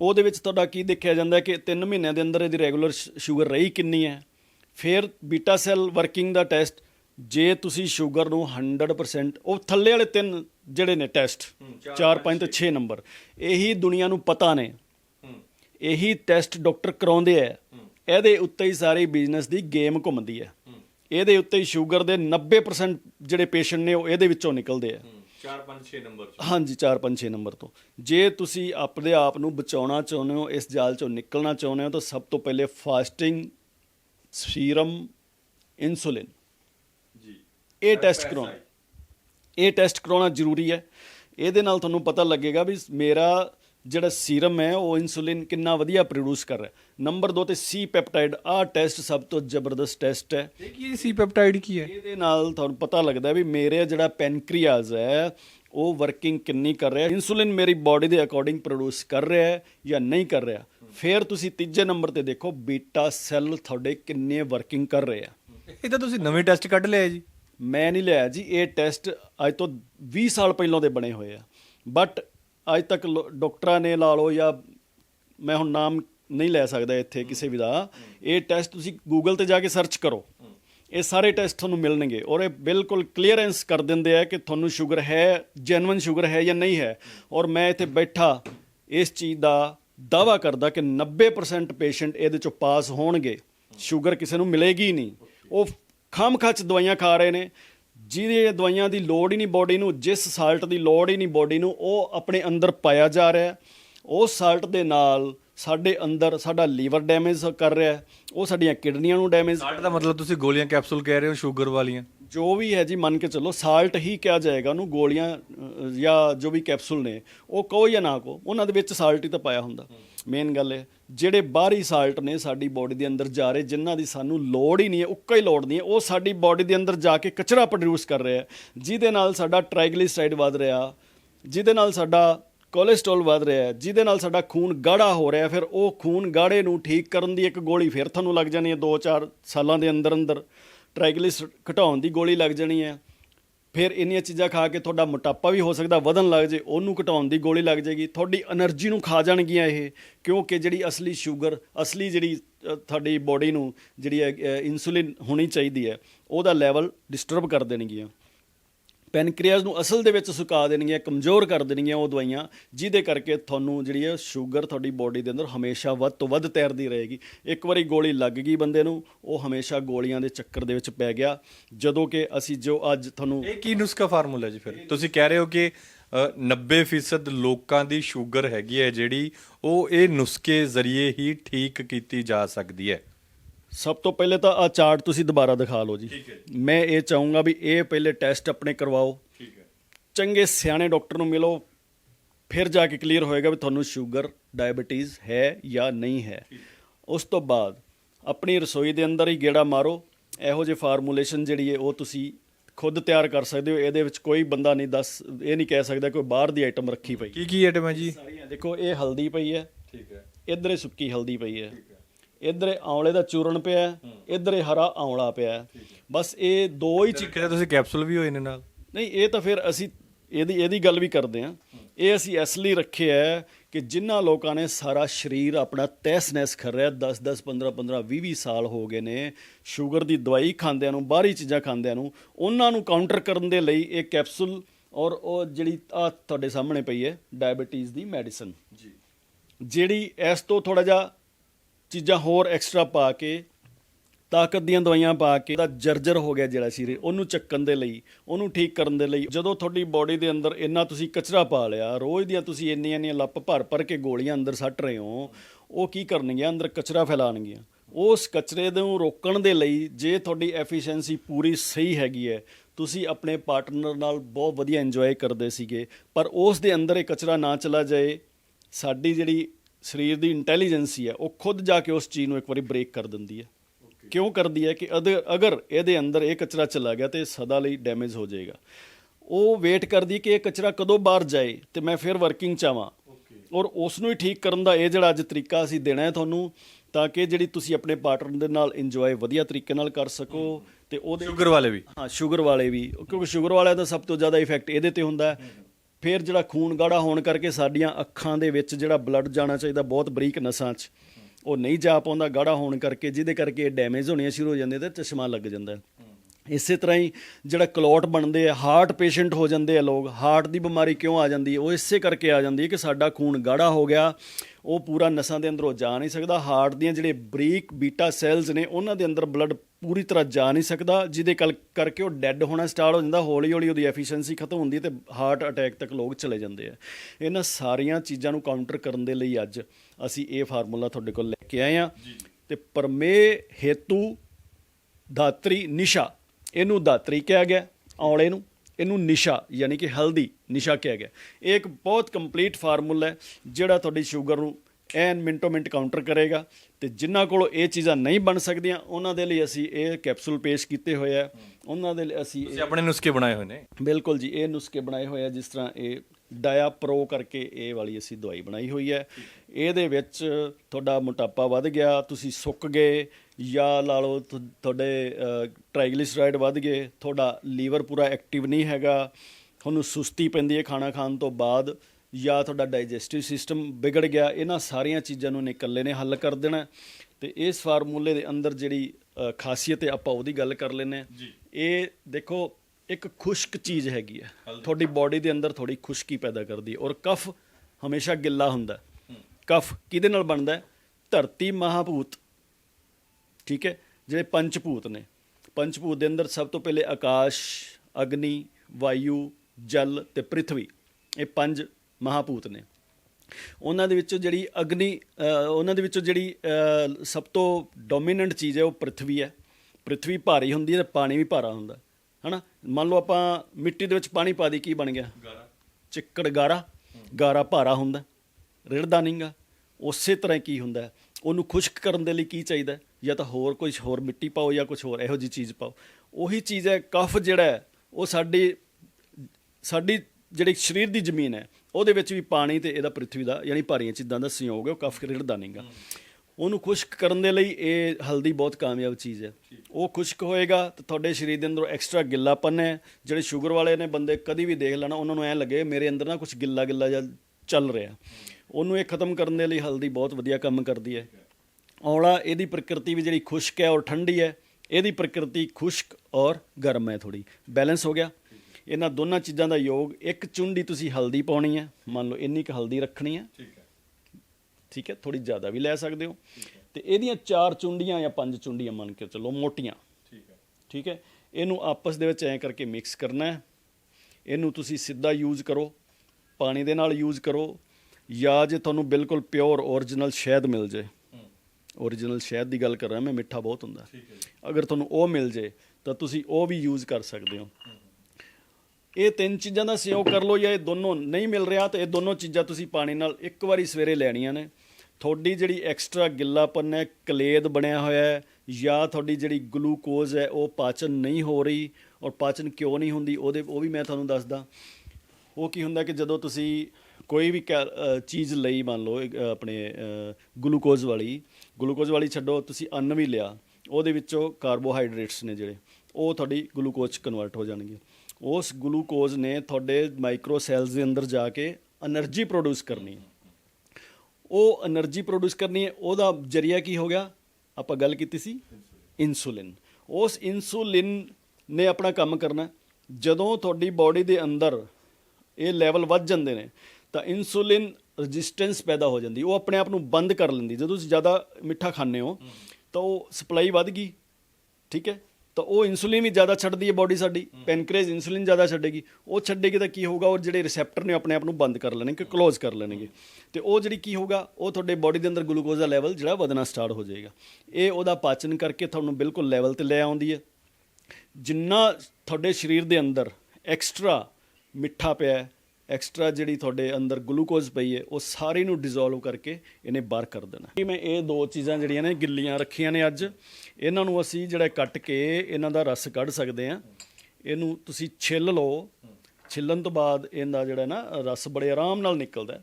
ਉਹਦੇ ਵਿੱਚ ਤੁਹਾਡਾ ਕੀ ਦੇਖਿਆ ਜਾਂਦਾ ਕਿ 3 ਮਹੀਨਿਆਂ ਦੇ ਅੰਦਰ ਇਹਦੀ ਰੈਗੂਲਰ ਸ਼ੂਗਰ ਰਹੀ ਕਿੰਨੀ ਹੈ। ਫਿਰ ਬੀਟਾ ਸੈੱਲ ਵਰਕਿੰਗ ਦਾ ਟੈਸਟ ਜੇ ਤੁਸੀਂ ਸ਼ੂਗਰ ਨੂੰ 100% ਉਹ ਥੱਲੇ ਵਾਲੇ ਤਿੰਨ ਜਿਹੜੇ ਨੇ ਟੈਸਟ 4 5 ਤੇ 6 ਨੰਬਰ ਇਹੀ ਦੁਨੀਆ ਨੂੰ ਪਤਾ ਨੇ। ਇਹੀ ਟੈਸਟ ਡਾਕਟਰ ਕਰਾਉਂਦੇ ਆ। ਇਹਦੇ ਉੱਤੇ ਹੀ ਸਾਰੇ ਬਿਜ਼ਨਸ ਦੀ ਗੇਮ ਘੁੰਮਦੀ ਹੈ। ਇਹਦੇ ਉੱਤੇ ਹੀ ਸ਼ੂਗਰ ਦੇ 90% ਜਿਹੜੇ ਪੇਸ਼ੈਂਟ ਨੇ ਉਹ ਇਹਦੇ ਵਿੱਚੋਂ ਨਿਕਲਦੇ ਆ। 4 5 6 ਨੰਬਰ ਹਾਂਜੀ 4 5 6 ਨੰਬਰ ਤੋਂ। ਜੇ ਤੁਸੀਂ ਆਪਣੇ ਆਪ ਨੂੰ ਬਚਾਉਣਾ ਚਾਹੁੰਦੇ ਹੋ ਇਸ ਜਾਲ ਚੋਂ ਨਿਕਲਣਾ ਚਾਹੁੰਦੇ ਹੋ ਤਾਂ ਸਭ ਤੋਂ ਪਹਿਲੇ ਫਾਸਟਿੰਗ ਸੀਰਮ ਇਨਸੂਲਿਨ ਜੀ। ਇਹ ਟੈਸਟ ਕਰਾਉਣਾ। ਇਹ ਟੈਸਟ ਕਰਾਉਣਾ ਜ਼ਰੂਰੀ ਹੈ। ਇਹਦੇ ਨਾਲ ਤੁਹਾਨੂੰ ਪਤਾ ਲੱਗੇਗਾ ਵੀ ਮੇਰਾ ਜਿਹੜਾ ਸੀਰਮ ਹੈ ਉਹ ਇਨਸੂਲਿਨ ਕਿੰਨਾ ਵਧੀਆ ਪ੍ਰੋਡਿਊਸ ਕਰ ਰਿਹਾ ਨੰਬਰ 2 ਤੇ ਸੀ ਪੈਪਟਾਈਡ ਆਹ ਟੈਸਟ ਸਭ ਤੋਂ ਜ਼ਬਰਦਸਤ ਟੈਸਟ ਹੈ। ਇਹ ਕੀ ਸੀ ਪੈਪਟਾਈਡ ਕੀ ਹੈ। ਇਹਦੇ ਨਾਲ ਤੁਹਾਨੂੰ ਪਤਾ ਲੱਗਦਾ ਵੀ ਮੇਰੇ ਜਿਹੜਾ ਪੈਨਕ੍ਰੀਆਸ ਹੈ ਉਹ ਵਰਕਿੰਗ ਕਿੰਨੀ ਕਰ ਰਿਹਾ ਇਨਸੂਲਿਨ ਮੇਰੀ ਬਾਡੀ ਦੇ ਅਕੋਰਡਿੰਗ ਪ੍ਰੋਡਿਊਸ ਕਰ ਰਿਹਾ ਹੈ ਜਾਂ ਨਹੀਂ ਕਰ ਰਿਹਾ। ਫਿਰ ਤੁਸੀਂ ਤੀਜੇ ਨੰਬਰ ਤੇ ਦੇਖੋ ਬੀਟਾ ਸੈੱਲ ਤੁਹਾਡੇ ਕਿੰਨੇ ਵਰਕਿੰਗ ਕਰ ਰਹੇ ਆ। ਇਹ ਤਾਂ ਤੁਸੀਂ ਨਵੇਂ ਟੈਸਟ ਕੱਢ ਲਿਆ ਜੀ। ਮੈਂ ਨਹੀਂ ਲਿਆ ਜੀ ਇਹ ਟੈਸਟ ਅੱਜ ਤੋਂ 20 ਸਾਲ ਪਹਿਲਾਂ ਦੇ ਬਣੇ ਹੋਏ ਆ। ਬਟ ਅੱਜ ਤੱਕ ਡਾਕਟਰਾਂ ਨੇ ਲਾ ਲਓ ਜਾਂ ਮੈਂ ਹੁਣ ਨਾਮ ਨਹੀਂ ਲੈ ਸਕਦਾ ਇੱਥੇ ਕਿਸੇ ਵੀ ਦਾ। ਇਹ ਟੈਸਟ ਤੁਸੀਂ ਗੂਗਲ ਤੇ ਜਾ ਕੇ ਸਰਚ ਕਰੋ। ਇਹ ਸਾਰੇ ਟੈਸਟ ਤੁਹਾਨੂੰ ਮਿਲਣਗੇ ਔਰ ਇਹ ਬਿਲਕੁਲ ਕਲੀਅਰੈਂਸ ਕਰ ਦਿੰਦੇ ਆ ਕਿ ਤੁਹਾਨੂੰ ਸ਼ੂਗਰ ਹੈ ਜੈਨੂਇਨ ਸ਼ੂਗਰ ਹੈ ਜਾਂ ਨਹੀਂ ਹੈ। ਔਰ ਮੈਂ ਇੱਥੇ ਬੈਠਾ ਇਸ ਚੀਜ਼ ਦਾ ਦਾਵਾ ਕਰਦਾ ਕਿ 90% ਪੇਸ਼ੈਂਟ ਇਹਦੇ ਚੋਂ ਪਾਸ ਹੋਣਗੇ। ਸ਼ੂਗਰ ਕਿਸੇ ਨੂੰ ਮਿਲੇਗੀ ਨਹੀਂ। ਉਹ ਖਾਮਖਾ ਚ ਦਵਾਈਆਂ ਖਾ ਰਹੇ ਨੇ। ਜਿਹਦੇ ਦਵਾਈਆਂ ਦੀ ਲੋੜ ਹੀ ਨਹੀਂ ਬੋਡੀ ਨੂੰ ਜਿਸ ਸਾਲਟ ਦੀ ਲੋੜ ਹੀ ਨਹੀਂ ਬੋਡੀ ਨੂੰ ਉਹ ਆਪਣੇ ਅੰਦਰ ਪਾਇਆ ਜਾ ਰਿਹਾ ਹੈ। ਉਸ ਸਾਲਟ ਦੇ ਨਾਲ ਸਾਡੇ ਅੰਦਰ ਸਾਡਾ ਲੀਵਰ ਡੈਮੇਜ ਕਰ ਰਿਹਾ ਉਹ ਸਾਡੀਆਂ ਕਿਡਨੀਆਂ ਨੂੰ ਡੈਮੇਜ ਸਾਲਟ ਦਾ ਮਤਲਬ ਤੁਸੀਂ ਗੋਲੀਆਂ ਕੈਪਸੂਲ ਕਹਿ ਰਹੇ ਹੋ ਸ਼ੂਗਰ ਵਾਲੀਆਂ? ਜੋ ਵੀ ਹੈ ਜੀ ਮੰਨ ਕੇ ਚੱਲੋ ਸਾਲਟ ਹੀ ਕਿਹਾ ਜਾਏਗਾ ਉਹਨੂੰ ਗੋਲੀਆਂ ਅਹ, ਜਾਂ ਜੋ ਵੀ ਕੈਪਸੂਲ ਨੇ ਉਹ ਕਹੋ ਜਾਂ ਨਾ ਕਹੋ ਉਹਨਾਂ ਦੇ ਵਿੱਚ ਸਾਲਟ ਹੀ ਤਾਂ ਪਾਇਆ ਹੁੰਦਾ। ਮੇਨ ਗੱਲ ਹੈ ਜਿਹੜੇ ਬਾਹਰੀ ਸਾਲਟ ਨੇ ਸਾਡੀ ਬੋਡੀ ਦੇ ਅੰਦਰ ਜਾ ਰਹੇ, ਜਿਨ੍ਹਾਂ ਦੀ ਸਾਨੂੰ ਲੋੜ ਹੀ ਨਹੀਂ ਹੈ, ਉੱਕਾ ਹੀ ਲੋੜ ਨਹੀਂ ਹੈ, ਉਹ ਸਾਡੀ ਬੋਡੀ ਦੇ ਅੰਦਰ ਜਾ ਕੇ ਕਚਰਾ ਪ੍ਰੋਡਿਊਸ ਕਰ ਰਿਹਾ ਜਿਹਦੇ ਨਾਲ ਸਾਡਾ ਟ੍ਰਾਈਗਲਿਸਰਾਈਡ ਵਧ ਰਿਹਾ, ਜਿਹਦੇ ਨਾਲ ਸਾਡਾ ਕੋਲੇਸਟ੍ਰੋਲ ਵਧ ਰਿਹਾ ਜਿਹਦੇ ਨਾਲ ਸਾਡਾ ਖੂਨ ਗਾੜਾ ਹੋ ਰਿਹਾ ਫਿਰ ਉਹ ਖੂਨ ਗਾੜੇ ਨੂੰ ਠੀਕ ਕਰਨ ਦੀ ਇੱਕ ਗੋਲੀ ਫਿਰ ਤੁਹਾਨੂੰ ਲੱਗ ਜਾਣੀ ਹੈ 2-4 ਸਾਲਾਂ ਦੇ ਅੰਦਰ ਅੰਦਰ ਟ੍ਰਾਈਗਲਿਸ ਘਟਾਉਣ ਦੀ ਗੋਲੀ ਲੱਗ ਜਾਣੀ ਹੈ। ਫਿਰ ਇੰਨੀਆਂ ਚੀਜ਼ਾਂ ਖਾ ਕੇ ਤੁਹਾਡਾ ਮੋਟਾਪਾ ਵੀ ਹੋ ਸਕਦਾ, ਵਧਣ ਲੱਗ ਜੇ, ਉਹਨੂੰ ਘਟਾਉਣ ਦੀ ਗੋਲੀ ਲੱਗ ਜਾਏਗੀ ਤੁਹਾਡੀ એનર્ਜੀ ਨੂੰ ਖਾ ਜਾਣਗੀਆਂ ਇਹ, ਕਿਉਂਕਿ ਜਿਹੜੀ ਅਸਲੀ ਸ਼ੂਗਰ, ਅਸਲੀ ਜਿਹੜੀ ਤੁਹਾਡੀ ਬਾਡੀ ਨੂੰ ਜਿਹੜੀ ਇਨਸੂਲਿਨ ਹੋਣੀ ਚਾਹੀਦੀ ਹੈ, ਉਹਦਾ ਲੈਵਲ ਡਿਸਟਰਬ ਕਰ ਦੇਣਗੀਆਂ। ਪੈਨਕ੍ਰੀਆਸ ਨੂੰ ਅਸਲ ਦੇ ਵਿੱਚ ਸੁਕਾ ਦੇਣਗੀਆਂ ਕਮਜ਼ੋਰ ਕਰ ਦੇਣਗੀਆਂ ਉਹ ਦਵਾਈਆਂ ਜਿਹਦੇ ਕਰਕੇ ਤੁਹਾਨੂੰ ਜਿਹੜੀ ਹੈ ਸ਼ੂਗਰ ਤੁਹਾਡੀ ਬੋਡੀ ਦੇ ਅੰਦਰ ਹਮੇਸ਼ਾ ਵੱਧ ਤੋਂ ਵੱਧ ਤੈਰਦੀ ਰਹੇਗੀ। ਇੱਕ ਵਾਰੀ ਗੋਲੀ ਲੱਗ ਗਈ ਬੰਦੇ ਨੂੰ ਉਹ ਹਮੇਸ਼ਾ ਗੋਲੀਆਂ ਦੇ ਚੱਕਰ ਦੇ ਵਿੱਚ ਪੈ ਗਿਆ। ਜਦੋਂ ਕਿ ਅਸੀਂ ਜੋ ਅੱਜ ਤੁਹਾਨੂੰ ਇਹ ਕੀ ਨੁਸਖਾ ਫਾਰਮੂਲਾ ਜੀ ਫਿਰ? ਤੁਸੀਂ ਕਹਿ ਰਹੇ ਹੋ ਕਿ ਅ, 90% ਲੋਕਾਂ ਦੀ ਸ਼ੂਗਰ ਹੈਗੀ ਹੈ ਜਿਹੜੀ ਉਹ ਇਹ ਨੁਸਖੇ ਜ਼ਰੀਏ ਹੀ ਠੀਕ ਕੀਤੀ ਜਾ ਸਕਦੀ ਹੈ। ਸਭ ਤੋਂ ਪਹਿਲੇ ਤਾਂ ਆ ਚਾਰਟ ਤੁਸੀਂ ਦੁਬਾਰਾ ਦਿਖਾ ਲਓ ਜੀ। ਮੈਂ ਇਹ ਚਾਹੂੰਗਾ ਵੀ ਇਹ ਪਹਿਲੇ ਟੈਸਟ ਆਪਣੇ ਕਰਵਾਓ। ਠੀਕ ਹੈ। ਚੰਗੇ ਸਿਆਣੇ ਡਾਕਟਰ ਨੂੰ ਮਿਲੋ ਫਿਰ ਜਾ ਕੇ ਕਲੀਅਰ ਹੋਏਗਾ ਵੀ ਤੁਹਾਨੂੰ ਸ਼ੂਗਰ ਡਾਇਬੀਟੀਜ਼ ਹੈ ਜਾਂ ਨਹੀਂ ਹੈ। ਉਸ ਤੋਂ ਬਾਅਦ ਆਪਣੀ ਰਸੋਈ ਦੇ ਅੰਦਰ ਹੀ ਗੇੜਾ ਮਾਰੋ। ਇਹੋ ਜਿਹੇ ਫਾਰਮੂਲੇਸ਼ਨ ਜਿਹੜੀ ਹੈ ਉਹ ਤੁਸੀਂ ਖੁਦ ਤਿਆਰ ਕਰ ਸਕਦੇ ਹੋ। ਇਹਦੇ ਵਿੱਚ ਕੋਈ ਬੰਦਾ ਨਹੀਂ ਦੱਸ ਇਹ ਨਹੀਂ ਕਹਿ ਸਕਦਾ ਕੋਈ ਬਾਹਰ ਦੀ ਆਈਟਮ ਰੱਖੀ ਪਈ। ਕੀ ਕੀ ਆਈਟਮ ਹੈ ਜੀ? ਸਾਰੀਆਂ ਦੇਖੋ ਇਹ ਹਲਦੀ ਪਈ ਹੈ। ਠੀਕ ਹੈ। ਇੱਧਰ ਸੁੱਕੀ ਹਲਦੀ ਪਈ ਹੈ। ਇੱਧਰ ਆਂਵਲੇ ਦਾ ਚੂਰਨ ਪਿਆ ਇੱਧਰ ਹਰਾ ਆਂਵਲਾ ਪਿਆ ਬਸ ਇਹ ਦੋ ਹੀ ਚੀਜ਼ਾਂ ਤੁਸੀਂ ਕੈਪਸੂਲ ਵੀ ਹੋਏ ਨੇ ਨਾਲ। ਨਹੀਂ ਇਹ ਤਾਂ ਫਿਰ ਅਸੀਂ ਇਹਦੀ ਇਹਦੀ ਗੱਲ ਵੀ ਕਰਦੇ ਹਾਂ। ਇਹ ਅਸੀਂ ਇਸ ਲਈ ਰੱਖਿਆ ਹੈ ਕਿ ਜਿਨ੍ਹਾਂ ਲੋਕਾਂ ਨੇ ਸਾਰਾ ਸਰੀਰ ਆਪਣਾ ਤਹਿਸ-ਨਹਿਸ ਕਰ ਰਿਹਾ 10 10 15 15 20 20 ਸਾਲ ਹੋ ਗਏ ਨੇ ਸ਼ੂਗਰ ਦੀ ਦਵਾਈ ਖਾਂਦਿਆਂ ਨੂੰ ਬਾਹਰੀ ਚੀਜ਼ਾਂ ਖਾਂਦਿਆਂ ਨੂੰ ਉਹਨਾਂ ਨੂੰ ਕਾਊਂਟਰ ਕਰਨ ਦੇ ਲਈ ਇਹ ਕੈਪਸੂਲ ਔਰ ਉਹ ਜਿਹੜੀ ਆ ਤੁਹਾਡੇ ਸਾਹਮਣੇ ਪਈ ਹੈ ਡਾਇਬੀਟੀਜ਼ ਦੀ ਮੈਡੀਸਨ। ਜੀ। ਜਿਹੜੀ ਇਸ ਤੋਂ ਥੋੜਾ ਜਿਹਾ ਚੀਜ਼ਾਂ ਹੋਰ ਐਕਸਟਰਾ ਪਾ ਕੇ, ਤਾਕਤ ਦੀਆਂ ਦਵਾਈਆਂ ਪਾ ਕੇ ਦਾ ਜਰਜਰ ਹੋ ਗਿਆ ਜਿਹੜਾ ਸਰੀਰ ਉਹਨੂੰ ਚੱਕਣ ਦੇ ਲਈ, ਉਹਨੂੰ ਠੀਕ ਕਰਨ ਦੇ ਲਈ, ਜਦੋਂ ਤੁਹਾਡੀ ਬਾਡੀ ਦੇ ਅੰਦਰ ਇੰਨਾ ਤੁਸੀਂ ਕਚਰਾ ਪਾ ਲਿਆ, ਰੋਜ਼ ਦੀਆਂ ਤੁਸੀਂ ਇੰਨੀਆਂ ਇੰਨੀਆਂ ਲੱਪ ਭਰ ਭਰ ਕੇ ਗੋਲੀਆਂ ਅੰਦਰ ਸੱਟ ਰਹੇ ਹੋ, ਉਹ ਕੀ ਕਰਨਗੀਆਂ, ਅੰਦਰ ਕਚਰਾ ਫੈਲਾਣਗੀਆਂ ਉਸ ਕਚਰੇ ਨੂੰ ਰੋਕਣ ਦੇ ਲਈ ਜੇ ਤੁਹਾਡੀ ਐਫੀਸ਼ੀਐਂਸੀ ਪੂਰੀ ਸਹੀ ਹੈਗੀ ਹੈ, ਤੁਸੀਂ ਆਪਣੇ ਪਾਰਟਨਰ ਨਾਲ ਬਹੁਤ ਵਧੀਆ ਇੰਜੋਏ ਕਰਦੇ ਸੀਗੇ, ਪਰ ਉਸ ਦੇ ਅੰਦਰ ਇਹ ਕਚਰਾ ਨਾ ਚਲਾ ਜਾਏ, ਸਾਡੀ ਜਿਹੜੀ ਸਰੀਰ ਦੀ ਇੰਟੈਲੀਜੈਂਸੀ ਹੈ ਉਹ ਖੁਦ ਜਾ ਕੇ ਉਸ ਚੀਜ਼ ਨੂੰ ਇੱਕ ਵਾਰੀ ਬ੍ਰੇਕ ਕਰ ਦਿੰਦੀ ਹੈ। ਕਿਉਂ ਕਰਦੀ ਹੈ ਕਿ ਅਗਰ ਇਹਦੇ ਅੰਦਰ ਇਹ ਕਚਰਾ ਚਲਾ ਗਿਆ ਤੇ ਇਹ ਸਦਾ ਲਈ ਡੈਮੇਜ ਹੋ ਜਾਏਗਾ। ਉਹ ਵੇਟ ਕਰਦੀ ਕਿ ਇਹ ਕਚਰਾ ਕਦੋਂ ਬਾਹਰ ਜਾਏ ਤੇ ਮੈਂ ਫਿਰ ਵਰਕਿੰਗ ਚਾਵਾਂ ਔਰ ਉਸ ਨੂੰ ਹੀ ਠੀਕ ਕਰਨ ਦਾ ਇਹ ਜਿਹੜਾ ਅੱਜ ਤਰੀਕਾ ਅਸੀਂ ਦੇਣਾ ਹੈ ਤੁਹਾਨੂੰ ਤਾਂ ਕਿ ਜਿਹੜੀ ਤੁਸੀਂ ਆਪਣੇ ਪਾਰਟਨਰ ਦੇ ਨਾਲ ਇੰਜੋਏ ਵਧੀਆ ਤਰੀਕੇ ਨਾਲ ਕਰ ਸਕੋ ਤੇ ਉਹਦੇ ਸ਼ੂਗਰ ਵਾਲੇ ਵੀ। ਹਾਂ ਸ਼ੂਗਰ ਵਾਲੇ ਵੀ ਕਿਉਂਕਿ ਸ਼ੂਗਰ ਵਾਲਿਆਂ ਦਾ ਸਭ ਤੋਂ ਜ਼ਿਆਦਾ ਇਫੈਕਟ ਇਹਦੇ ਤੇ ਹੁੰਦਾ ਹੈ। ਫਿਰ ਜਿਹੜਾ ਖੂਨ ਗਾੜਾ ਹੋਣ ਕਰਕੇ ਸਾਡੀਆਂ ਅੱਖਾਂ ਦੇ ਵਿੱਚ ਜਿਹੜਾ ਬਲੱਡ ਜਾਣਾ ਚਾਹੀਦਾ, ਬਹੁਤ ਬਰੀਕ ਨਸਾਂ 'ਚ। ਉਹ ਨਹੀਂ ਜਾ ਪਾਉਂਦਾ, ਗਾੜਾ ਹੋਣ ਕਰਕੇ, ਜਿਹਦੇ ਕਰਕੇ ਇਹ ਡੈਮੇਜ ਹੋਣੀਆਂ ਸ਼ੁਰੂ ਹੋ ਜਾਂਦੀਆਂ ਤੇ ਚਸ਼ਮਾ ਲੱਗ ਜਾਂਦਾ। ਇਸੇ ਤਰ੍ਹਾਂ ਹੀ ਜਿਹੜਾ ਕਲੌਟ ਬਣਦੇ ਆ ਹਾਰਟ ਪੇਸ਼ੈਂਟ ਹੋ ਜਾਂਦੇ ਆ ਲੋਕ ਹਾਰਟ ਦੀ ਬਿਮਾਰੀ ਕਿਉਂ ਆ ਜਾਂਦੀ ਹੈ? ਉਹ ਇਸੇ ਕਰਕੇ ਆ ਜਾਂਦੀ ਹੈ ਕਿ ਸਾਡਾ ਖੂਨ ਗਾੜਾ ਹੋ ਗਿਆ ਉਹ ਪੂਰਾ ਨਸਾਂ ਦੇ ਅੰਦਰੋਂ ਜਾ ਨਹੀਂ ਸਕਦਾ ਹਾਰਟ ਦੀਆਂ ਜਿਹੜੇ ਬਰੀਕ ਬੀਟਾ ਸੈਲਸ ਨੇ ਉਹਨਾਂ ਦੇ ਅੰਦਰ ਬਲੱਡ ਪੂਰੀ ਤਰ੍ਹਾਂ ਜਾ ਨਹੀਂ ਸਕਦਾ ਜਿਹਦੇ ਕਲ- ਕਰਕੇ ਉਹ ਡੈੱਡ ਹੋਣਾ ਸਟਾਰਟ ਹੋ ਜਾਂਦਾ ਹੌਲੀ ਹੌਲੀ ਉਹਦੀ ਐਫੀਸ਼ੀਐਂਸੀ ਖਤਮ ਹੁੰਦੀ ਤੇ ਹਾਰਟ ਅਟੈਕ ਤੱਕ ਲੋਕ ਚਲੇ ਜਾਂਦੇ ਆ। ਇਹਨਾਂ ਸਾਰੀਆਂ ਚੀਜ਼ਾਂ ਨੂੰ ਕਾਊਂਟਰ ਕਰਨ ਦੇ ਲਈ ਅੱਜ ਅਸੀਂ ਇਹ ਫਾਰਮੂਲਾ ਤੁਹਾਡੇ ਕੋਲ ਲੈ ਕੇ ਆਏ ਆ ਤੇ ਪਰਮੇ ਹੇਤੂ ਧਾਤਰੀ ਨਿਸ਼ਾ। ਇਹਨੂੰ ਧਾਤਰੀ ਕਿਹਾ ਗਿਆ ਔਲੇ ਨੂੰ। ਇਹਨੂੰ ਨਿਸ਼ਾ ਯਾਨੀ ਕਿ ਹਲਦੀ ਨਿਸ਼ਾ ਕਿਹਾ ਗਿਆ। ਇਹ ਇੱਕ ਬਹੁਤ ਕੰਪਲੀਟ ਫਾਰਮੂਲਾ ਹੈ ਜਿਹੜਾ ਤੁਹਾਡੀ ਸ਼ੂਗਰ ਨੂੰ ਐਨ ਮਿੰਟੋ ਮਿੰਟ ਕਾਊਂਟਰ ਕਰੇਗਾ। ਤੇ ਜਿਨ੍ਹਾਂ ਕੋਲ ਇਹ ਚੀਜ਼ਾਂ ਨਹੀਂ ਬਣ ਸਕਦੀਆਂ ਉਹਨਾਂ ਦੇ ਲਈ ਅਸੀਂ ਇਹ ਕੈਪਸੂਲ ਪੇਸ਼ ਕੀਤੇ ਹੋਏ ਆ। ਉਹਨਾਂ ਦੇ ਲਈ ਅਸੀਂ ਤੁਸੀਂ ਆਪਣੇ ਨੁਸਖੇ ਬਣਾਏ ਹੋਏ ਨੇ। ਬਿਲਕੁਲ ਜੀ ਇਹ ਨੁਸਖੇ ਬਣਾਏ ਹੋਏ ਆ ਜਿਸ ਤਰ੍ਹਾਂ ਇਹ ਡਾਇਆ ਪ੍ਰੋ ਕਰਕੇ ਇਹ ਵਾਲੀ ਅਸੀਂ ਦਵਾਈ ਬਣਾਈ ਹੋਈ ਹੈ। ਇਹਦੇ ਵਿੱਚ ਤੁਹਾਡਾ ਮੋਟਾਪਾ ਵੱਧ ਗਿਆ ਤੁਸੀਂ ਸੁੱਕ ਗਏ ਜਾਂ ਲਾ ਲਓ ਤੁਹਾਡੇ ਟ੍ਰਾਈਗਲਿਸਰਾਈਡ ਵੱਧ ਗਏ ਤੁਹਾਡਾ ਲੀਵਰ ਪੂਰਾ ਐਕਟਿਵ ਨਹੀਂ ਹੈਗਾ ਤੁਹਾਨੂੰ ਸੁਸਤੀ ਪੈਂਦੀ ਹੈ ਖਾਣਾ ਖਾਣ ਤੋਂ ਬਾਅਦ ਜਾਂ ਤੁਹਾਡਾ ਡਾਈਜੈਸਟਿਵ ਸਿਸਟਮ ਵਿਗੜ ਗਿਆ ਇਹਨਾਂ ਸਾਰੀਆਂ ਚੀਜ਼ਾਂ ਨੂੰ ਨਿਕੱਲੇ ਨੇ ਹੱਲ ਕਰ ਦੇਣਾ। ਤੇ ਇਸ ਫਾਰਮੂਲੇ ਦੇ ਅੰਦਰ ਜਿਹੜੀ ਖਾਸੀਅਤ ਹੈ ਆਪਾਂ ਉਹਦੀ ਗੱਲ ਕਰ ਹਾਂ। ਇਹ ਦੇਖੋ ਇੱਕ ਖੁਸ਼ਕ ਚੀਜ਼ ਹੈਗੀ ਹੈ ਤੁਹਾਡੀ ਬਾਡੀ ਦੇ ਅੰਦਰ ਥੋੜੀ ਖੁਸ਼ਕੀ ਪੈਦਾ ਕਰਦੀ ਹੈ ਔਰ ਕਫ ਹਮੇਸ਼ਾ ਗਿੱਲਾ ਹੁੰਦਾ। ਕਫ ਕਿਹਦੇ ਨਾਲ ਬਣਦਾ ਧਰਤੀ ਮਹਾਭੂਤ। ਠੀਕ ਹੈ? ਜਿਹੜੇ ਪੰਚ ਭੂਤ ਨੇ। ਪੰਚ ਭੂਤ ਦੇ ਅੰਦਰ ਸਭ ਤੋਂ ਪਹਿਲੇ ਆਕਾਸ਼ ਅਗਨੀ ਵਾਯੂ ਜਲ ਤੇ ਪ੍ਰਿਥਵੀ ਇਹ ਪੰਜ ਮਹਾਭੂਤ ਨੇ। ਉਹਨਾਂ ਦੇ ਵਿੱਚੋਂ ਜਿਹੜੀ ਅਗਨੀ ਉਹਨਾਂ ਦੇ ਵਿੱਚੋਂ ਜਿਹੜੀ ਸਭ ਤੋਂ ਡੋਮੀਨੈਂਟ ਚੀਜ਼ ਹੈ ਉਹ ਪ੍ਰਿਥਵੀ ਹੈ। ਪ੍ਰਿਥਵੀ ਭਾਰੀ ਹੁੰਦੀ ਹੈ ਤੇ ਪਾਣੀ ਵੀ ਭਾਰਾ ਹੁੰਦਾ ਹਨਾ? ਮੰਨ ਲਓ ਆਪਾਂ ਮਿੱਟੀ ਦੇ ਵਿੱਚ ਪਾਣੀ ਪਾ ਦੀ ਕੀ ਬਣ ਗਿਆ? ਚਿੱਕੜ ਗਾਰਾ। ਗਾਰਾ ਭਾਰਾ ਹੁੰਦਾ ਰਿੜਦਾ ਨਹੀਂਗਾ ਉਸੇ ਤਰ੍ਹਾਂ ਕੀ ਹੁੰਦਾ? ਉਹਨੂੰ ਖੁਸ਼ਕ ਕਰਨ ਦੇ ਲਈ ਕੀ ਚਾਹੀਦਾ? ਜਾਂ ਤਾਂ ਹੋਰ ਕੁਝ ਹੋਰ ਮਿੱਟੀ ਪਾਓ ਜਾਂ ਕੁਝ ਹੋਰ ਇਹੋ ਜੀ ਚੀਜ਼ ਪਾਓ। ਉਹੀ ਚੀਜ਼ ਹੈ ਕਫ ਜਿਹੜਾ ਉਹ ਸਾਡੀ ਸਾਡੀ ਜਿਹੜੀ ਸਰੀਰ ਦੀ ਜ਼ਮੀਨ ਹੈ ਉਹਦੇ ਵਿੱਚ ਵੀ ਪਾਣੀ ਤੇ ਇਹਦਾ ਪ੍ਰਿਥਵੀ ਦਾ ਯਾਨੀ ਭਾਰੀਆਂ ਚੀਜ਼ਾਂ ਦਾ ਸੰਯੋਗ ਹੈ ਉਹ ਕਫ ਰਿੜਦਾ ਨਹੀਂਗਾ ਉਹਨੂੰ ਖੁਸ਼ਕ ਕਰਨ ਦੇ ਲਈ ਇਹ ਹਲਦੀ ਬਹੁਤ ਕਾਮਯਾਬ ਚੀਜ਼ ਹੈ। ਉਹ ਖੁਸ਼ਕ ਹੋਏਗਾ ਤਾਂ ਤੁਹਾਡੇ ਸਰੀਰ ਦੇ ਅੰਦਰ ਐਕਸਟਰਾ ਗਿੱਲਾਪਨ ਹੈ। ਜਿਹੜੇ ਸ਼ੂਗਰ ਵਾਲੇ ਨੇ ਬੰਦੇ ਕਦੀ ਵੀ ਦੇਖ ਲੈਣਾ, ਉਹਨਾਂ ਨੂੰ ਐ ਲੱਗੇ ਮੇਰੇ ਅੰਦਰ ਨਾ ਕੁਝ ਗਿੱਲਾ ਗਿੱਲਾ ਜਿਹਾ ਚੱਲ ਰਿਹਾ। ਉਹਨੂੰ ਇਹ ਖਤਮ ਕਰਨ ਦੇ ਲਈ ਹਲਦੀ ਬਹੁਤ ਵਧੀਆ ਕੰਮ ਕਰਦੀ ਹੈ। ਔਲਾ, ਇਹਦੀ ਪ੍ਰਕਿਰਤੀ ਵੀ ਜਿਹੜੀ ਖੁਸ਼ਕ ਹੈ ਔਰ ਠੰਡੀ ਹੈ, ਇਹਦੀ ਪ੍ਰਕਿਰਤੀ ਖੁਸ਼ਕ ਔਰ ਗਰਮ ਹੈ ਥੋੜੀ ਬੈਲੈਂਸ ਹੋ ਗਿਆ। ਇਹਨਾਂ ਦੋਨਾਂ ਚੀਜ਼ਾਂ ਦਾ ਯੋਗ, ਇੱਕ ਚੁੰਡੀ ਤੁਸੀਂ ਹਲਦੀ ਪਾਉਣੀ ਹੈ। ਮੰਨ ਲਓ ਇੰਨੀ ਕੁ ਹਲਦੀ ਰੱਖਣੀ ਹੈ। ਠੀਕ ਹੈ। ਠੀਕ ਹੈ ਥੋੜੀ ਜ਼ਿਆਦਾ ਵੀ ਲੈ ਸਕਦੇ ਹੋ। ਤੇ ਇਹਦੀਆਂ ਚਾਰ ਚੁੰਡੀਆਂ ਜਾਂ ਪੰਜ ਚੁੰਡੀਆਂ ਮੰਨ ਕੇ ਚੱਲੋ ਮੋਟੀਆਂ। ਠੀਕ ਹੈ। ਠੀਕ ਹੈ ਇਹਨੂੰ ਆਪਸ ਦੇ ਵਿੱਚ ਐਂ ਕਰਕੇ ਮਿਕਸ ਕਰਨਾ ਹੈ। ਇਹਨੂੰ ਤੁਸੀਂ ਸਿੱਧਾ ਯੂਜ਼ ਕਰੋ ਪਾਣੀ ਦੇ ਨਾਲ ਯੂਜ਼ ਕਰੋ ਜਾਂ ਜੇ ਤੁਹਾਨੂੰ ਬਿਲਕੁਲ ਪਿਓਰ origignal ਸ਼ਹਿਦ ਮਿਲ ਜੇ। origignal ਸ਼ਹਿਦ ਦੀ ਗੱਲ ਕਰ ਰਿਹਾ ਮੈਂ ਮਿੱਠਾ ਬਹੁਤ ਹੁੰਦਾ। ਅਗਰ ਤੁਹਾਨੂੰ ਉਹ ਮਿਲ ਜੇ ਤਾਂ ਤੁਸੀਂ ਉਹ ਵੀ ਯੂਜ਼ ਕਰ ਸਕਦੇ ਹੋ। ਇਹ ਤਿੰਨ ਚੀਜ਼ਾਂ ਦਾ ਸੰਯੋਗ ਕਰ ਲਓ ਜਾਂ ਇਹ ਦੋਨੋਂ ਨਹੀਂ ਮਿਲ ਰਿਹਾ ਤਾਂ ਇਹ ਦੋਨੋਂ ਚੀਜ਼ਾਂ ਤੁਸੀਂ ਪਾਣੀ ਨਾਲ ਇੱਕ ਵਾਰੀ ਸਵੇਰੇ ਲੈਣੀਆਂ ਨੇ। ਤੁਹਾਡੀ ਜਿਹੜੀ ਐਕਸਟਰਾ ਗਿੱਲਾਪਨ ਹੈ, ਕਲੇਦ ਬਣਿਆ ਹੋਇਆ ਹੈ ਜਾਂ ਤੁਹਾਡੀ ਜਿਹੜੀ ਗਲੂਕੋਜ਼ ਹੈ, ਉਹ ਪਾਚਨ ਨਹੀਂ ਹੋ ਰਹੀ ਔਰ ਪਾਚਨ ਕਿਉਂ ਨਹੀਂ ਹੁੰਦੀ, ਉਹਦੇ, ਉਹ ਵੀ ਮੈਂ ਤੁਹਾਨੂੰ ਦੱਸਦਾ। ਉਹ ਕੀ ਹੁੰਦਾ ਕਿ ਜਦੋਂ ਤੁਸੀਂ ਕੋਈ ਵੀ ਚੀਜ਼ ਲਈ ਮੰਨ ਲਓ ਆਪਣੇ ਗਲੂਕੋਜ਼ ਵਾਲੀ ਗਲੂਕੋਜ਼ ਵਾਲੀ ਛੱਡੋ, ਤੁਸੀਂ ਅੰਨ ਵੀ ਲਿਆ, ਉਹਦੇ ਵਿੱਚੋਂ ਕਾਰਬੋਹਾਈਡਰੇਟਸ ਨੇ ਜਿਹੜੇ, ਉਹ ਤੁਹਾਡੀ ਗਲੂਕੋਜ਼ ਚ ਕਨਵਰਟ ਹੋ ਜਾਣਗੇ। ਉਸ ਗਲੂਕੋਜ਼ ਨੇ ਤੁਹਾਡੇ ਮਾਈਕਰੋ ਸੈਲਸ ਦੇ ਅੰਦਰ ਜਾ ਕੇ એનર્ਜੀ ਪ੍ਰੋਡਿਊਸ ਕਰਨੀ ਹੈ। ਉਹ એનર્ਜੀ ਪ੍ਰੋਡਿਊਸ ਕਰਨੀ ਹੈ, ਉਹਦਾ ਜਰੀਆ ਕੀ ਹੋ ਗਿਆ? ਆਪਾਂ ਗੱਲ ਕੀਤੀ ਸੀ ਇਨਸੂਲਿਨ ਉਸ ਇਨਸੂਲਿਨ ਨੇ ਆਪਣਾ ਕੰਮ ਕਰਨਾ ਜਦੋਂ ਤੁਹਾਡੀ ਬਾਡੀ ਦੇ ਅੰਦਰ ਇਹ ਲੈਵਲ ਵੱਧ ਜਾਂਦੇ ਨੇ, ਤਾਂ ਇਨਸੂਲਿਨ ਰੈਜ਼ਿਸਟੈਂਸ ਪੈਦਾ ਹੋ ਜਾਂਦੀ, ਉਹ ਆਪਣੇ ਆਪ ਨੂੰ ਬੰਦ ਕਰ ਲੈਂਦੀ। ਜਦੋਂ ਤੁਸੀਂ ਜ਼ਿਆਦਾ ਮਿੱਠਾ ਖਾਂਦੇ ਹੋ, ਤਾਂ ਉਹ ਸਪਲਾਈ ਵੱਧ ਗਈ, ਠੀਕ ਹੈ? ਤਾਂ ਉਹ ਇਨਸੂਲਿਨ ਵੀ ਜ਼ਿਆਦਾ ਛੱਡਦੀ ਹੈ ਬਾਡੀ ਸਾਡੀ ਪੈਨਕ੍ਰੀਅਸ ਇਨਸੂਲਿਨ ਜ਼ਿਆਦਾ ਛੱਡੇਗੀ। ਉਹ ਛੱਡੇਗੀ ਤਾਂ ਕੀ ਹੋਊਗਾ? ਉਹ ਜਿਹੜੇ ਰਿਸੈਪਟਰ ਨੇ ਆਪਣੇ ਆਪ ਨੂੰ ਬੰਦ ਕਰ ਲੈਣਗੇ ਕਲੋਜ਼ ਕਰ ਲੈਣਗੇ। ਤੇ ਉਹ ਜਿਹੜੀ ਕੀ ਹੋਊਗਾ? ਉਹ ਤੁਹਾਡੇ ਬਾਡੀ ਦੇ ਅੰਦਰ ਗਲੂਕੋਜ਼ ਦਾ ਲੈਵਲ ਜਿਹੜਾ ਵਧਣਾ ਸਟਾਰਟ ਹੋ ਜਾਏਗਾ। ਇਹ ਉਹਦਾ ਪਾਚਨ ਕਰਕੇ ਤੁਹਾਨੂੰ ਬਿਲਕੁਲ ਲੈਵਲ ਤੇ ਲੈ ਆਉਂਦੀ ਹੈ। ਜਿੰਨਾ ਤੁਹਾਡੇ ਸਰੀਰ ਦੇ ਅੰਦਰ ਐਕਸਟਰਾ ਮਿੱਠਾ ਪਿਆ ਐਕਸਟਰਾ ਜਿਹੜੀ ਤੁਹਾਡੇ ਅੰਦਰ ਗਲੂਕੋਜ਼ ਪਈ ਹੈ, ਉਹ ਸਾਰੇ ਨੂੰ ਡਿਸੋਲਵ ਕਰਕੇ ਇਹਨੇ ਬਾਹਰ ਕਰ ਦੇਣਾ। ਕਿ ਮੈਂ ਇਹ ਦੋ ਚੀਜ਼ਾਂ ਜਿਹੜੀਆਂ ਨੇ, ਗਿੱਲੀਆਂ ਰੱਖੀਆਂ ਨੇ ਅੱਜ। ਇਹਨਾਂ ਨੂੰ ਅਸੀਂ ਜਿਹੜਾ ਕੱਟ ਕੇ ਇਹਨਾਂ ਦਾ ਰਸ ਕੱਢ ਸਕਦੇ ਹਾਂ। ਇਹਨੂੰ ਤੁਸੀਂ ਛਿੱਲ ਲਓ। ਛਿੱਲਣ ਤੋਂ ਬਾਅਦ ਇਹਦਾ ਜਿਹੜਾ ਨਾ ਰਸ ਬੜੇ ਆਰਾਮ ਨਾਲ ਨਿਕਲਦਾ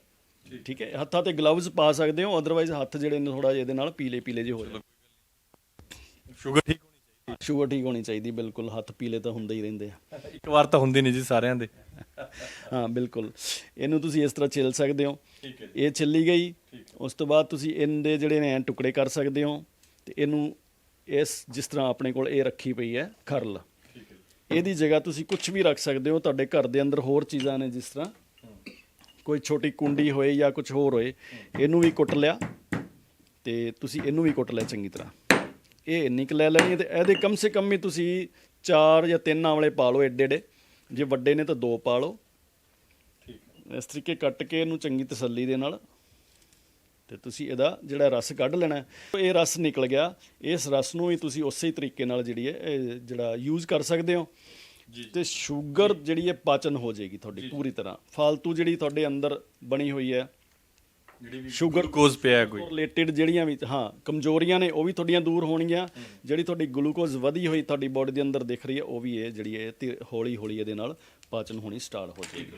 ਠੀਕ ਹੈ? ਹੱਥਾਂ ਤੇ ਗਲਵਜ਼ ਪਾ ਸਕਦੇ ਹੋ ਅਦਰਵਾਈਜ਼ ਹੱਥ ਜਿਹੜੇ ਨੇ ਥੋੜਾ ਜਿਹਾ ਇਹਦੇ ਨਾਲ ਪੀਲੇ ਪੀਲੇ ਜਿਹੇ ਹੋ ਜਾਂਦੇ ਸ਼ੂਗਰ ਠੀਕ ਸ਼ੂਗਰ ਠੀਕ ਹੋਣੀ ਚਾਹੀਦੀ ਬਿਲਕੁਲ ਹੱਥ ਪੀਲੇ ਤਾਂ ਹੁੰਦੇ ਹੀ ਰਹਿੰਦੇ ਆ। ਇੱਕ ਵਾਰ ਤਾਂ ਹੁੰਦੀ ਨਹੀਂ ਜੀ ਸਾਰਿਆਂ ਦੇ। ਹਾਂ ਬਿਲਕੁਲ। ਇਹਨੂੰ ਤੁਸੀਂ ਇਸ ਤਰ੍ਹਾਂ ਛਿੱਲ ਸਕਦੇ ਹੋ। ਠੀਕ ਹੈ ਇਹ ਛਿੱਲੀ ਗਈ। ਉਸ ਤੋਂ ਬਾਅਦ ਤੁਸੀਂ ਇਹਦੇ ਜਿਹੜੇ ਨੇ ਐਂ ਟੁਕੜੇ ਕਰ ਸਕਦੇ ਹੋ ਤੇ ਇਹਨੂੰ ਇਸ ਜਿਸ ਤਰ੍ਹਾਂ ਆਪਣੇ ਕੋਲ ਇਹ ਰੱਖੀ ਪਈ ਹੈ ਖਰਲ। ਠੀਕ ਹੈ ਇਹਦੀ ਜਗ੍ਹਾ ਤੁਸੀਂ ਕੁਝ ਵੀ ਰੱਖ ਸਕਦੇ ਹੋ ਤੁਹਾਡੇ ਘਰ ਦੇ ਅੰਦਰ ਹੋਰ ਚੀਜ਼ਾਂ ਨੇ ਜਿਸ ਤਰ੍ਹਾਂ। ਕੋਈ ਛੋਟੀ ਕੁੰਡੀ ਹੋਏ ਜਾਂ ਕੁਝ ਹੋਰ ਹੋਏ ਇਹਨੂੰ ਵੀ ਕੁੱਟ ਲਿਆ ਤੇ ਤੁਸੀਂ ਇਹਨੂੰ ਵੀ ਕੁੱਟ ਲਿਆ ਚੰਗੀ ਤਰ੍ਹਾਂ। ਇਹ ਇੰਨੀ ਕੁ ਲੈ ਲੈਣੀ ਤੇ ਇਹਦੇ ਕਮ ਸੇ ਕਮ ਵੀ ਤੁਸੀਂ ਚਾਰ ਜਾਂ ਤਿੰਨ ਆਵਲੇ ਪਾ ਲਓ ਏਡੇ ਏਡੇ। ਜੇ ਵੱਡੇ ਨੇ ਤਾਂ ਦੋ ਪਾ ਲਓ। ਠੀਕ ਇਸ ਤਰੀਕੇ ਕੱਟ ਕੇ ਇਹਨੂੰ ਚੰਗੀ ਤਸੱਲੀ ਦੇ ਨਾਲ ਤੇ ਤੁਸੀਂ ਇਹਦਾ ਜਿਹੜਾ ਰਸ ਕੱਢ ਲੈਣਾ ਹੈ। ਇਹ ਰਸ ਨਿਕਲ ਗਿਆ। ਇਸ ਰਸ ਨੂੰ ਵੀ ਤੁਸੀਂ ਉਸੇ ਹੀ ਤਰੀਕੇ ਨਾਲ ਜਿਹੜੀ ਹੈ ਇਹ ਜਿਹੜਾ ਯੂਜ਼ ਕਰ ਸਕਦੇ ਹੋ। ਜੀ ਤੇ ਸ਼ੂਗਰ ਜਿਹੜੀ ਹੈ ਪਾਚਨ ਹੋ ਜਾਏਗੀ ਤੁਹਾਡੀ ਪੂਰੀ ਤਰ੍ਹਾਂ। ਫालतू ਜਿਹੜੀ ਤੁਹਾਡੇ ਅੰਦਰ ਬਣੀ ਹੋਈ ਹੈ ਜਿਹੜੀ ਵੀ ਸ਼ੂਗਰ ਗਲੂਕੋਜ਼ ਪਿਆ ਹੈ ਕੋਈ। ਰਿਲੇਟਡ ਜਿਹੜੀਆਂ ਵੀ ਹਾਂ ਕਮਜ਼ੋਰੀਆਂ ਨੇ ਉਹ ਵੀ ਤੁਹਾਡੀਆਂ ਦੂਰ ਹੋਣਗੀਆਂ। ਜਿਹੜੀ ਤੁਹਾਡੀ ਗਲੂਕੋਜ਼ ਵਧੀ ਹੋਈ ਤੁਹਾਡੀ ਬੋਡੀ ਦੇ ਅੰਦਰ ਦਿਖ ਰਹੀ ਹੈ ਉਹ ਵੀ ਇਹ ਜਿਹੜੀ ਹੈ ਤੇ ਹੌਲੀ ਹੌਲੀ ਇਹਦੇ ਨਾਲ ਪਾਚਨ ਹੋਣੀ ਸਟਾਰਟ ਹੋ ਜਾਏਗੀ।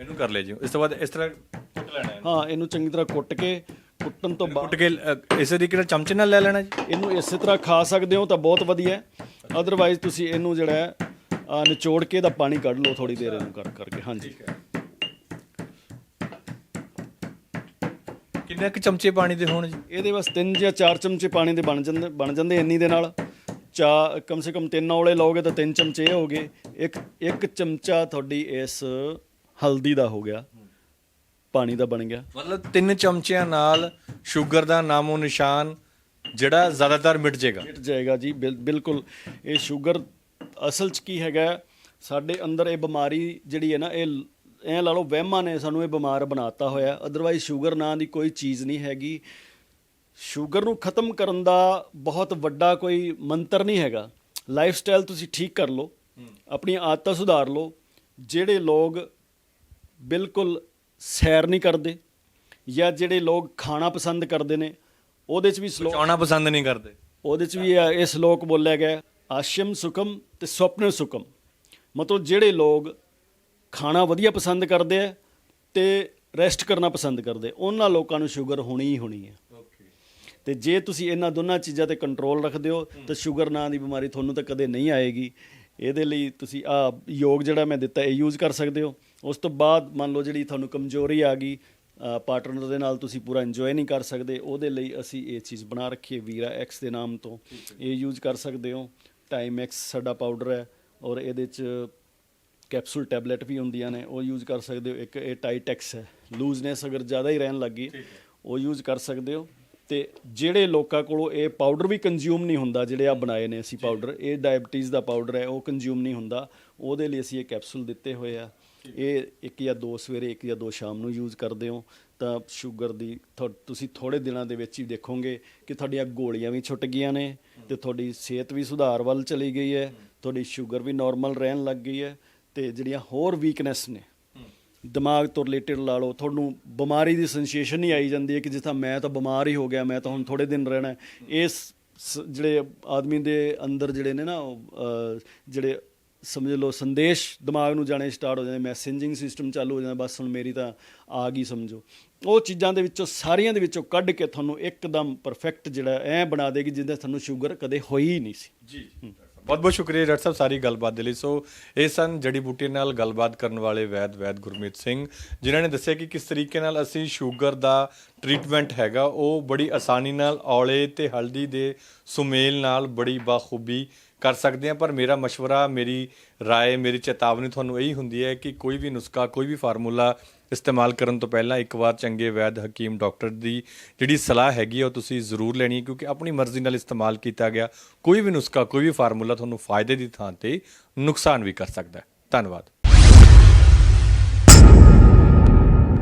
ਇਹਨੂੰ ਕਰ ਲੈ ਜੀ। ਇਸ ਤੋਂ ਬਾਅਦ ਇਸ ਤਰ੍ਹਾਂ ਕੁੱਟ ਲੈਣਾ ਹੈ ਹਾਂ ਇਹਨੂੰ ਚੰਗੀ ਤਰ੍ਹਾਂ ਕੁੱਟ ਕੇ ਕੁੱਟਣ ਤੋਂ ਬਾਅਦ ਕੁੱਟ ਕੇ ਅ, ਇਸੇ ਤਰੀਕੇ ਨਾਲ ਚਮਚੇ ਨਾਲ ਲੈ ਲੈਣਾ ਜੀ। ਇਹਨੂੰ ਇਸੇ ਤਰ੍ਹਾਂ ਖਾ ਸਕਦੇ ਹੋ ਤਾਂ ਬਹੁਤ ਵਧੀਆ ਹੈ। ਅਦਰਵਾਈਜ਼ ਤੁਸੀਂ ਇਹਨੂੰ ਜਿਹੜਾ ਹੈ ਨਿਚੋੜ ਕੇ ਇਹਦਾ ਪਾਣੀ ਕੱਢ ਲਓ ਥੋੜੀ ਦੇਰ ਇਹਨੂੰ ਕਰ ਕਰਕੇ ਹਾਂਜੀ ਕਿੰਨੇ ਕੁ ਚਮਚੇ ਪਾਣੀ ਦੇ ਹੋਣ ਜੀ? ਇਹਦੇ ਬਸ ਤਿੰਨ ਜਾਂ ਚਾਰ ਚਮਚੇ ਪਾਣੀ ਦੇ ਬਣ ਜਾਂਦੇ ਬਣ ਜਾਂਦੇ ਇੰਨੀ ਦੇ ਨਾਲ। ਚਾ ਕਮ ਸੇ ਕਮ ਤਿੰਨ ਔਲੇ ਲਓਗੇ ਤਾਂ ਤਿੰਨ ਚਮਚੇ ਇਹ ਹੋ ਗਏ। ਇੱਕ ਇੱਕ ਚਮਚਾ ਤੁਹਾਡੀ ਇਸ ਹਲਦੀ ਦਾ ਹੋ ਗਿਆ। ਪਾਣੀ ਦਾ ਬਣ ਗਿਆ। ਮਤਲਬ ਤਿੰਨ ਚਮਚਿਆਂ ਨਾਲ ਸ਼ੂਗਰ ਦਾ ਨਾਮੋ ਨਿਸ਼ਾਨ ਜਿਹੜਾ ਜ਼ਿਆਦਾਤਰ ਮਿਟ ਜਾਏਗਾ। ਮਿਟ ਜਾਏਗਾ ਜੀ ਬਿਲ- ਬਿਲਕੁਲ। ਇਹ ਸ਼ੂਗਰ ਅਸਲ 'ਚ ਕੀ ਹੈਗਾ ਸਾਡੇ ਅੰਦਰ ਇਹ ਬਿਮਾਰੀ ਜਿਹੜੀ ਹੈ ਨਾ ਇਹ ਐ ਲਾ ਲਓ ਵਹਿਮਾਂ ਨੇ ਸਾਨੂੰ ਇਹ ਬਿਮਾਰ ਬਣਾਤਾ ਹੋਇਆ। ਅਦਰਵਾਈਜ਼ ਸ਼ੂਗਰ ਨਾਂ ਦੀ ਕੋਈ ਚੀਜ਼ ਨਹੀਂ ਹੈਗੀ। ਸ਼ੂਗਰ ਨੂੰ ਖਤਮ ਕਰਨ ਦਾ ਬਹੁਤ ਵੱਡਾ ਕੋਈ ਮੰਤਰ ਨਹੀਂ ਹੈਗਾ। ਲਾਈਫ ਸਟਾਈਲ ਤੁਸੀਂ ਠੀਕ ਕਰ ਲਓ ਆਪਣੀਆਂ ਆਦਤਾਂ ਸੁਧਾਰ ਲਓ। ਜਿਹੜੇ ਲੋਕ ਬਿਲਕੁਲ ਸੈਰ ਨਹੀਂ ਕਰਦੇ ਜਾਂ ਜਿਹੜੇ ਲੋਕ ਖਾਣਾ ਪਸੰਦ ਕਰਦੇ ਨੇ ਉਹਦੇ 'ਚ ਵੀ ਸਲੋ ਚਾਉਣਾ ਪਸੰਦ ਨਹੀਂ ਕਰਦੇ। ਉਹਦੇ 'ਚ ਵੀ ਇਹ ਸ਼ਲੋਕ ਬੋਲਿਆ ਗਿਆ ਆਸ਼ਿਮ ਸੁਖਮ ਤੇ ਸੁਪਨੇ ਸੁਖਮ। ਮਤਲਬ ਜਿਹੜੇ ਲੋਕ ਖਾਣਾ ਵਧੀਆ ਪਸੰਦ ਕਰਦੇ ਆ ਤੇ ਰੈਸਟ ਕਰਨਾ ਪਸੰਦ ਕਰਦੇ। ਉਹਨਾਂ ਲੋਕਾਂ ਨੂੰ ਸ਼ੂਗਰ ਹੋਣੀ ਹੀ ਹੋਣੀ ਹੈ। ਓਕੇ ਤੇ ਜੇ ਤੁਸੀਂ ਇਹਨਾਂ ਦੋਨਾਂ ਚੀਜ਼ਾਂ ਤੇ ਕੰਟਰੋਲ ਰੱਖਦੇ ਹੋ ਤਾਂ ਸ਼ੂਗਰ ਨਾਂ ਦੀ ਬਿਮਾਰੀ ਤੁਹਾਨੂੰ ਤਾਂ ਕਦੇ ਨਹੀਂ ਆਏਗੀ। ਇਹਦੇ ਲਈ ਤੁਸੀਂ ਆ ਯੋਗ ਜਿਹੜਾ ਮੈਂ ਦਿੱਤਾ ਇਹ ਯੂਜ਼ ਕਰ ਸਕਦੇ ਹੋ। ਉਸ ਤੋਂ ਬਾਅਦ ਮੰਨ ਲਓ ਜਿਹੜੀ ਤੁਹਾਨੂੰ ਕਮਜ਼ੋਰੀ ਆ ਗਈ ਪਾਰਟਨਰ ਦੇ ਨਾਲ ਤੁਸੀਂ ਪੂਰਾ ਇੰਜੋਏ ਨਹੀਂ ਕਰ ਸਕਦੇ ਉਹਦੇ ਲਈ ਅਸੀਂ ਇਹ ਚੀਜ਼ ਬਣਾ ਰੱਖੀ ਹੈ ਵੀਰਾ ਐਕਸ ਦੇ ਨਾਮ ਤੋਂ। ਇਹ ਯੂਜ਼ ਕਰ ਸਕਦੇ ਹੋ। ਟਾਈਮ ਐਕਸ ਸਾਡਾ ਪਾਊਡਰ ਹੈ ਔਰ ਇਹਦੇ ਚ ਕੈਪਸੂਲ ਟੈਬਲੇਟ ਵੀ ਹੁੰਦੀਆਂ ਨੇ ਉਹ ਯੂਜ਼ ਕਰ ਸਕਦੇ ਹੋ। ਇੱਕ ਇਹ ਟਾਈਟੈਕਸ ਹੈ। ਲੂਜ਼ਨੈਸ ਅਗਰ ਜ਼ਿਆਦਾ ਹੀ ਰਹਿਣ ਲੱਗੀ ਉਹ ਯੂਜ਼ ਕਰ ਸਕਦੇ ਹੋ। ਤੇ ਜਿਹੜੇ ਲੋਕਾਂ ਕੋਲੋਂ ਇਹ ਪਾਊਡਰ ਵੀ ਕੰਜ਼ਿਊਮ ਨਹੀਂ ਹੁੰਦਾ ਜਿਹੜੇ ਆ ਬਣਾਏ ਨੇ ਅਸੀਂ ਪਾਊਡਰ ਇਹ ਡਾਇਬੀਟੀਜ਼ ਦਾ ਪਾਊਡਰ ਹੈ ਉਹ ਕੰਜ਼ਿਊਮ ਨਹੀਂ ਹੁੰਦਾ। ਉਹਦੇ ਲਈ ਅਸੀਂ ਇਹ ਕੈਪਸੂਲ ਦਿੱਤੇ ਹੋਏ ਆ। ਇਹ ਇੱਕ ਜਾਂ ਦੋ ਸਵੇਰੇ ਇੱਕ ਜਾਂ ਦੋ ਸ਼ਾਮ ਨੂੰ ਯੂਜ਼ ਕਰਦੇ ਹੋ। ਤਾਂ ਸ਼ੂਗਰ ਦੀ ਤੁਸੀਂ ਥੋੜੇ ਦਿਨਾਂ ਦੇ ਵਿੱਚ ਹੀ ਦੇਖੋਗੇ ਕਿ ਤੁਹਾਡੀਆਂ ਗੋਲੀਆਂ ਵੀ ਛੁੱਟ ਗਈਆਂ ਨੇ ਤੇ ਤੁਹਾਡੀ ਸਿਹਤ ਵੀ ਸੁਧਾਰ ਵੱਲ ਚਲੀ ਗਈ ਹੈ। ਤੁਹਾਡੀ ਸ਼ੂਗਰ ਵੀ ਨਾਰਮਲ ਰਹਿਣ ਲੱਗ ਗਈ ਹੈ। ਤੇ ਜਿਹੜੀਆਂ ਹੋਰ ਵੀਕਨੈਸ ਨੇ ਦਿਮਾਗ ਤੋਂ ਰਿਲੇਟਡ ਲਾ ਲਓ ਤੁਹਾਨੂੰ ਬਿਮਾਰੀ ਦੀ ਸੈਂਸੇਸ਼ਨ ਨਹੀਂ ਆਈ ਜਾਂਦੀ ਹੈ ਕਿ ਜਿੱਥਾ ਮੈਂ ਤਾਂ ਬਿਮਾਰ ਹੀ ਹੋ ਗਿਆ ਮੈਂ ਤਾਂ ਹੁਣ ਥੋੜੇ ਦਿਨ ਰਹਿਣਾ। ਇਸ ਜਿਹੜੇ ਆਦਮੀ ਦੇ ਅੰਦਰ ਜਿਹੜੇ ਨੇ ਨਾ ਜਿਹੜੇ ਸਮਝ ਲਓ ਸੰਦੇਸ਼ ਦਿਮਾਗ ਨੂੰ ਜਾਣੇ ਸਟਾਰਟ ਹੋ ਜਾਂਦੇ ਮੈਸੇਜਿੰਗ ਸਿਸਟਮ ਚਾਲੂ ਹੋ ਜਾਂਦਾ ਬਸ ਹੁਣ ਮੇਰੀ ਤਾਂ ਆ ਗਈ ਸਮਝੋ। ਉਹ ਚੀਜ਼ਾਂ ਦੇ ਵਿੱਚੋਂ ਸਾਰੀਆਂ ਦੇ ਵਿੱਚੋਂ ਕੱਢ ਕੇ ਤੁਹਾਨੂੰ ਇੱਕਦਮ ਪਰਫੈਕਟ ਜਿਹੜਾ ਐ ਬਣਾ ਦੇਗੀ ਜਿੱਦਾਂ ਤੁਹਾਨੂੰ ਸ਼ੂਗਰ ਕਦੇ ਹੋਈ ਹੀ ਨਹੀਂ ਸੀ। ਜੀ ਬਹੁਤ ਬਹੁਤ ਸ਼ੁਕਰੀਆ ਡਾਕਟਰ ਸਾਹਿਬ ਸਾਰੀ ਗੱਲਬਾਤ ਦੇ ਲਈ ਸੋ ਇਹ ਸਨ ਜੜੀ ਬੂਟੀ ਨਾਲ ਗੱਲਬਾਤ ਕਰਨ ਵਾਲੇ ਵੈਦ ਵੈਦ ਗੁਰਮੀਤ ਸਿੰਘ ਜਿਨ੍ਹਾਂ ਨੇ ਦੱਸਿਆ ਕਿ ਕਿਸ ਤਰੀਕੇ ਨਾਲ ਅਸੀਂ ਸ਼ੂਗਰ ਦਾ ਟ੍ਰੀਟਮੈਂਟ ਹੈਗਾ ਉਹ ਬੜੀ ਆਸਾਨੀ ਨਾਲ ਔਲੇ ਤੇ ਹਲਦੀ ਦੇ ਸੁਮੇਲ ਨਾਲ ਬੜੀ ਬਾਖੂਬੀ ਕਰ ਸਕਦੇ ਹਾਂ ਪਰ ਮੇਰਾ مشورہ ਮੇਰੀ رائے ਮੇਰੀ ਚੇਤਾਵਨੀ ਤੁਹਾਨੂੰ ਇਹੀ ਹੁੰਦੀ ਹੈ ਕਿ ਕੋਈ ਵੀ ਨੁਸਖਾ ਕੋਈ ਵੀ ਫਾਰਮੂਲਾ ਇਸਤੇਮਾਲ ਕਰਨ ਤੋਂ ਪਹਿਲਾਂ ਇੱਕ ਵਾਰ ਚੰਗੇ ਵੈਦ ਹਕੀਮ ਡਾਕਟਰ ਦੀ ਜਿਹੜੀ ਸਲਾਹ ਹੈਗੀ ਆ, ਉਹ ਤੁਸੀਂ ਜ਼ਰੂਰ ਲੈਣੀ ਹੈ, ਕਿਉਂਕਿ ਆਪਣੀ ਮਰਜ਼ੀ ਨਾਲ ਇਸਤੇਮਾਲ ਕੀਤਾ ਗਿਆ। ਕੋਈ ਵੀ ਨੁਸਖਾ, ਕੋਈ ਵੀ ਫਾਰਮੂਲਾ ਤੁਹਾਨੂੰ ਫਾਇਦੇ ਦੀ ਥਾਂ ਤੇ ਨੁਕਸਾਨ ਵੀ ਕਰ ਸਕਦਾ ਹੈ। ਧੰਨਵਾਦ।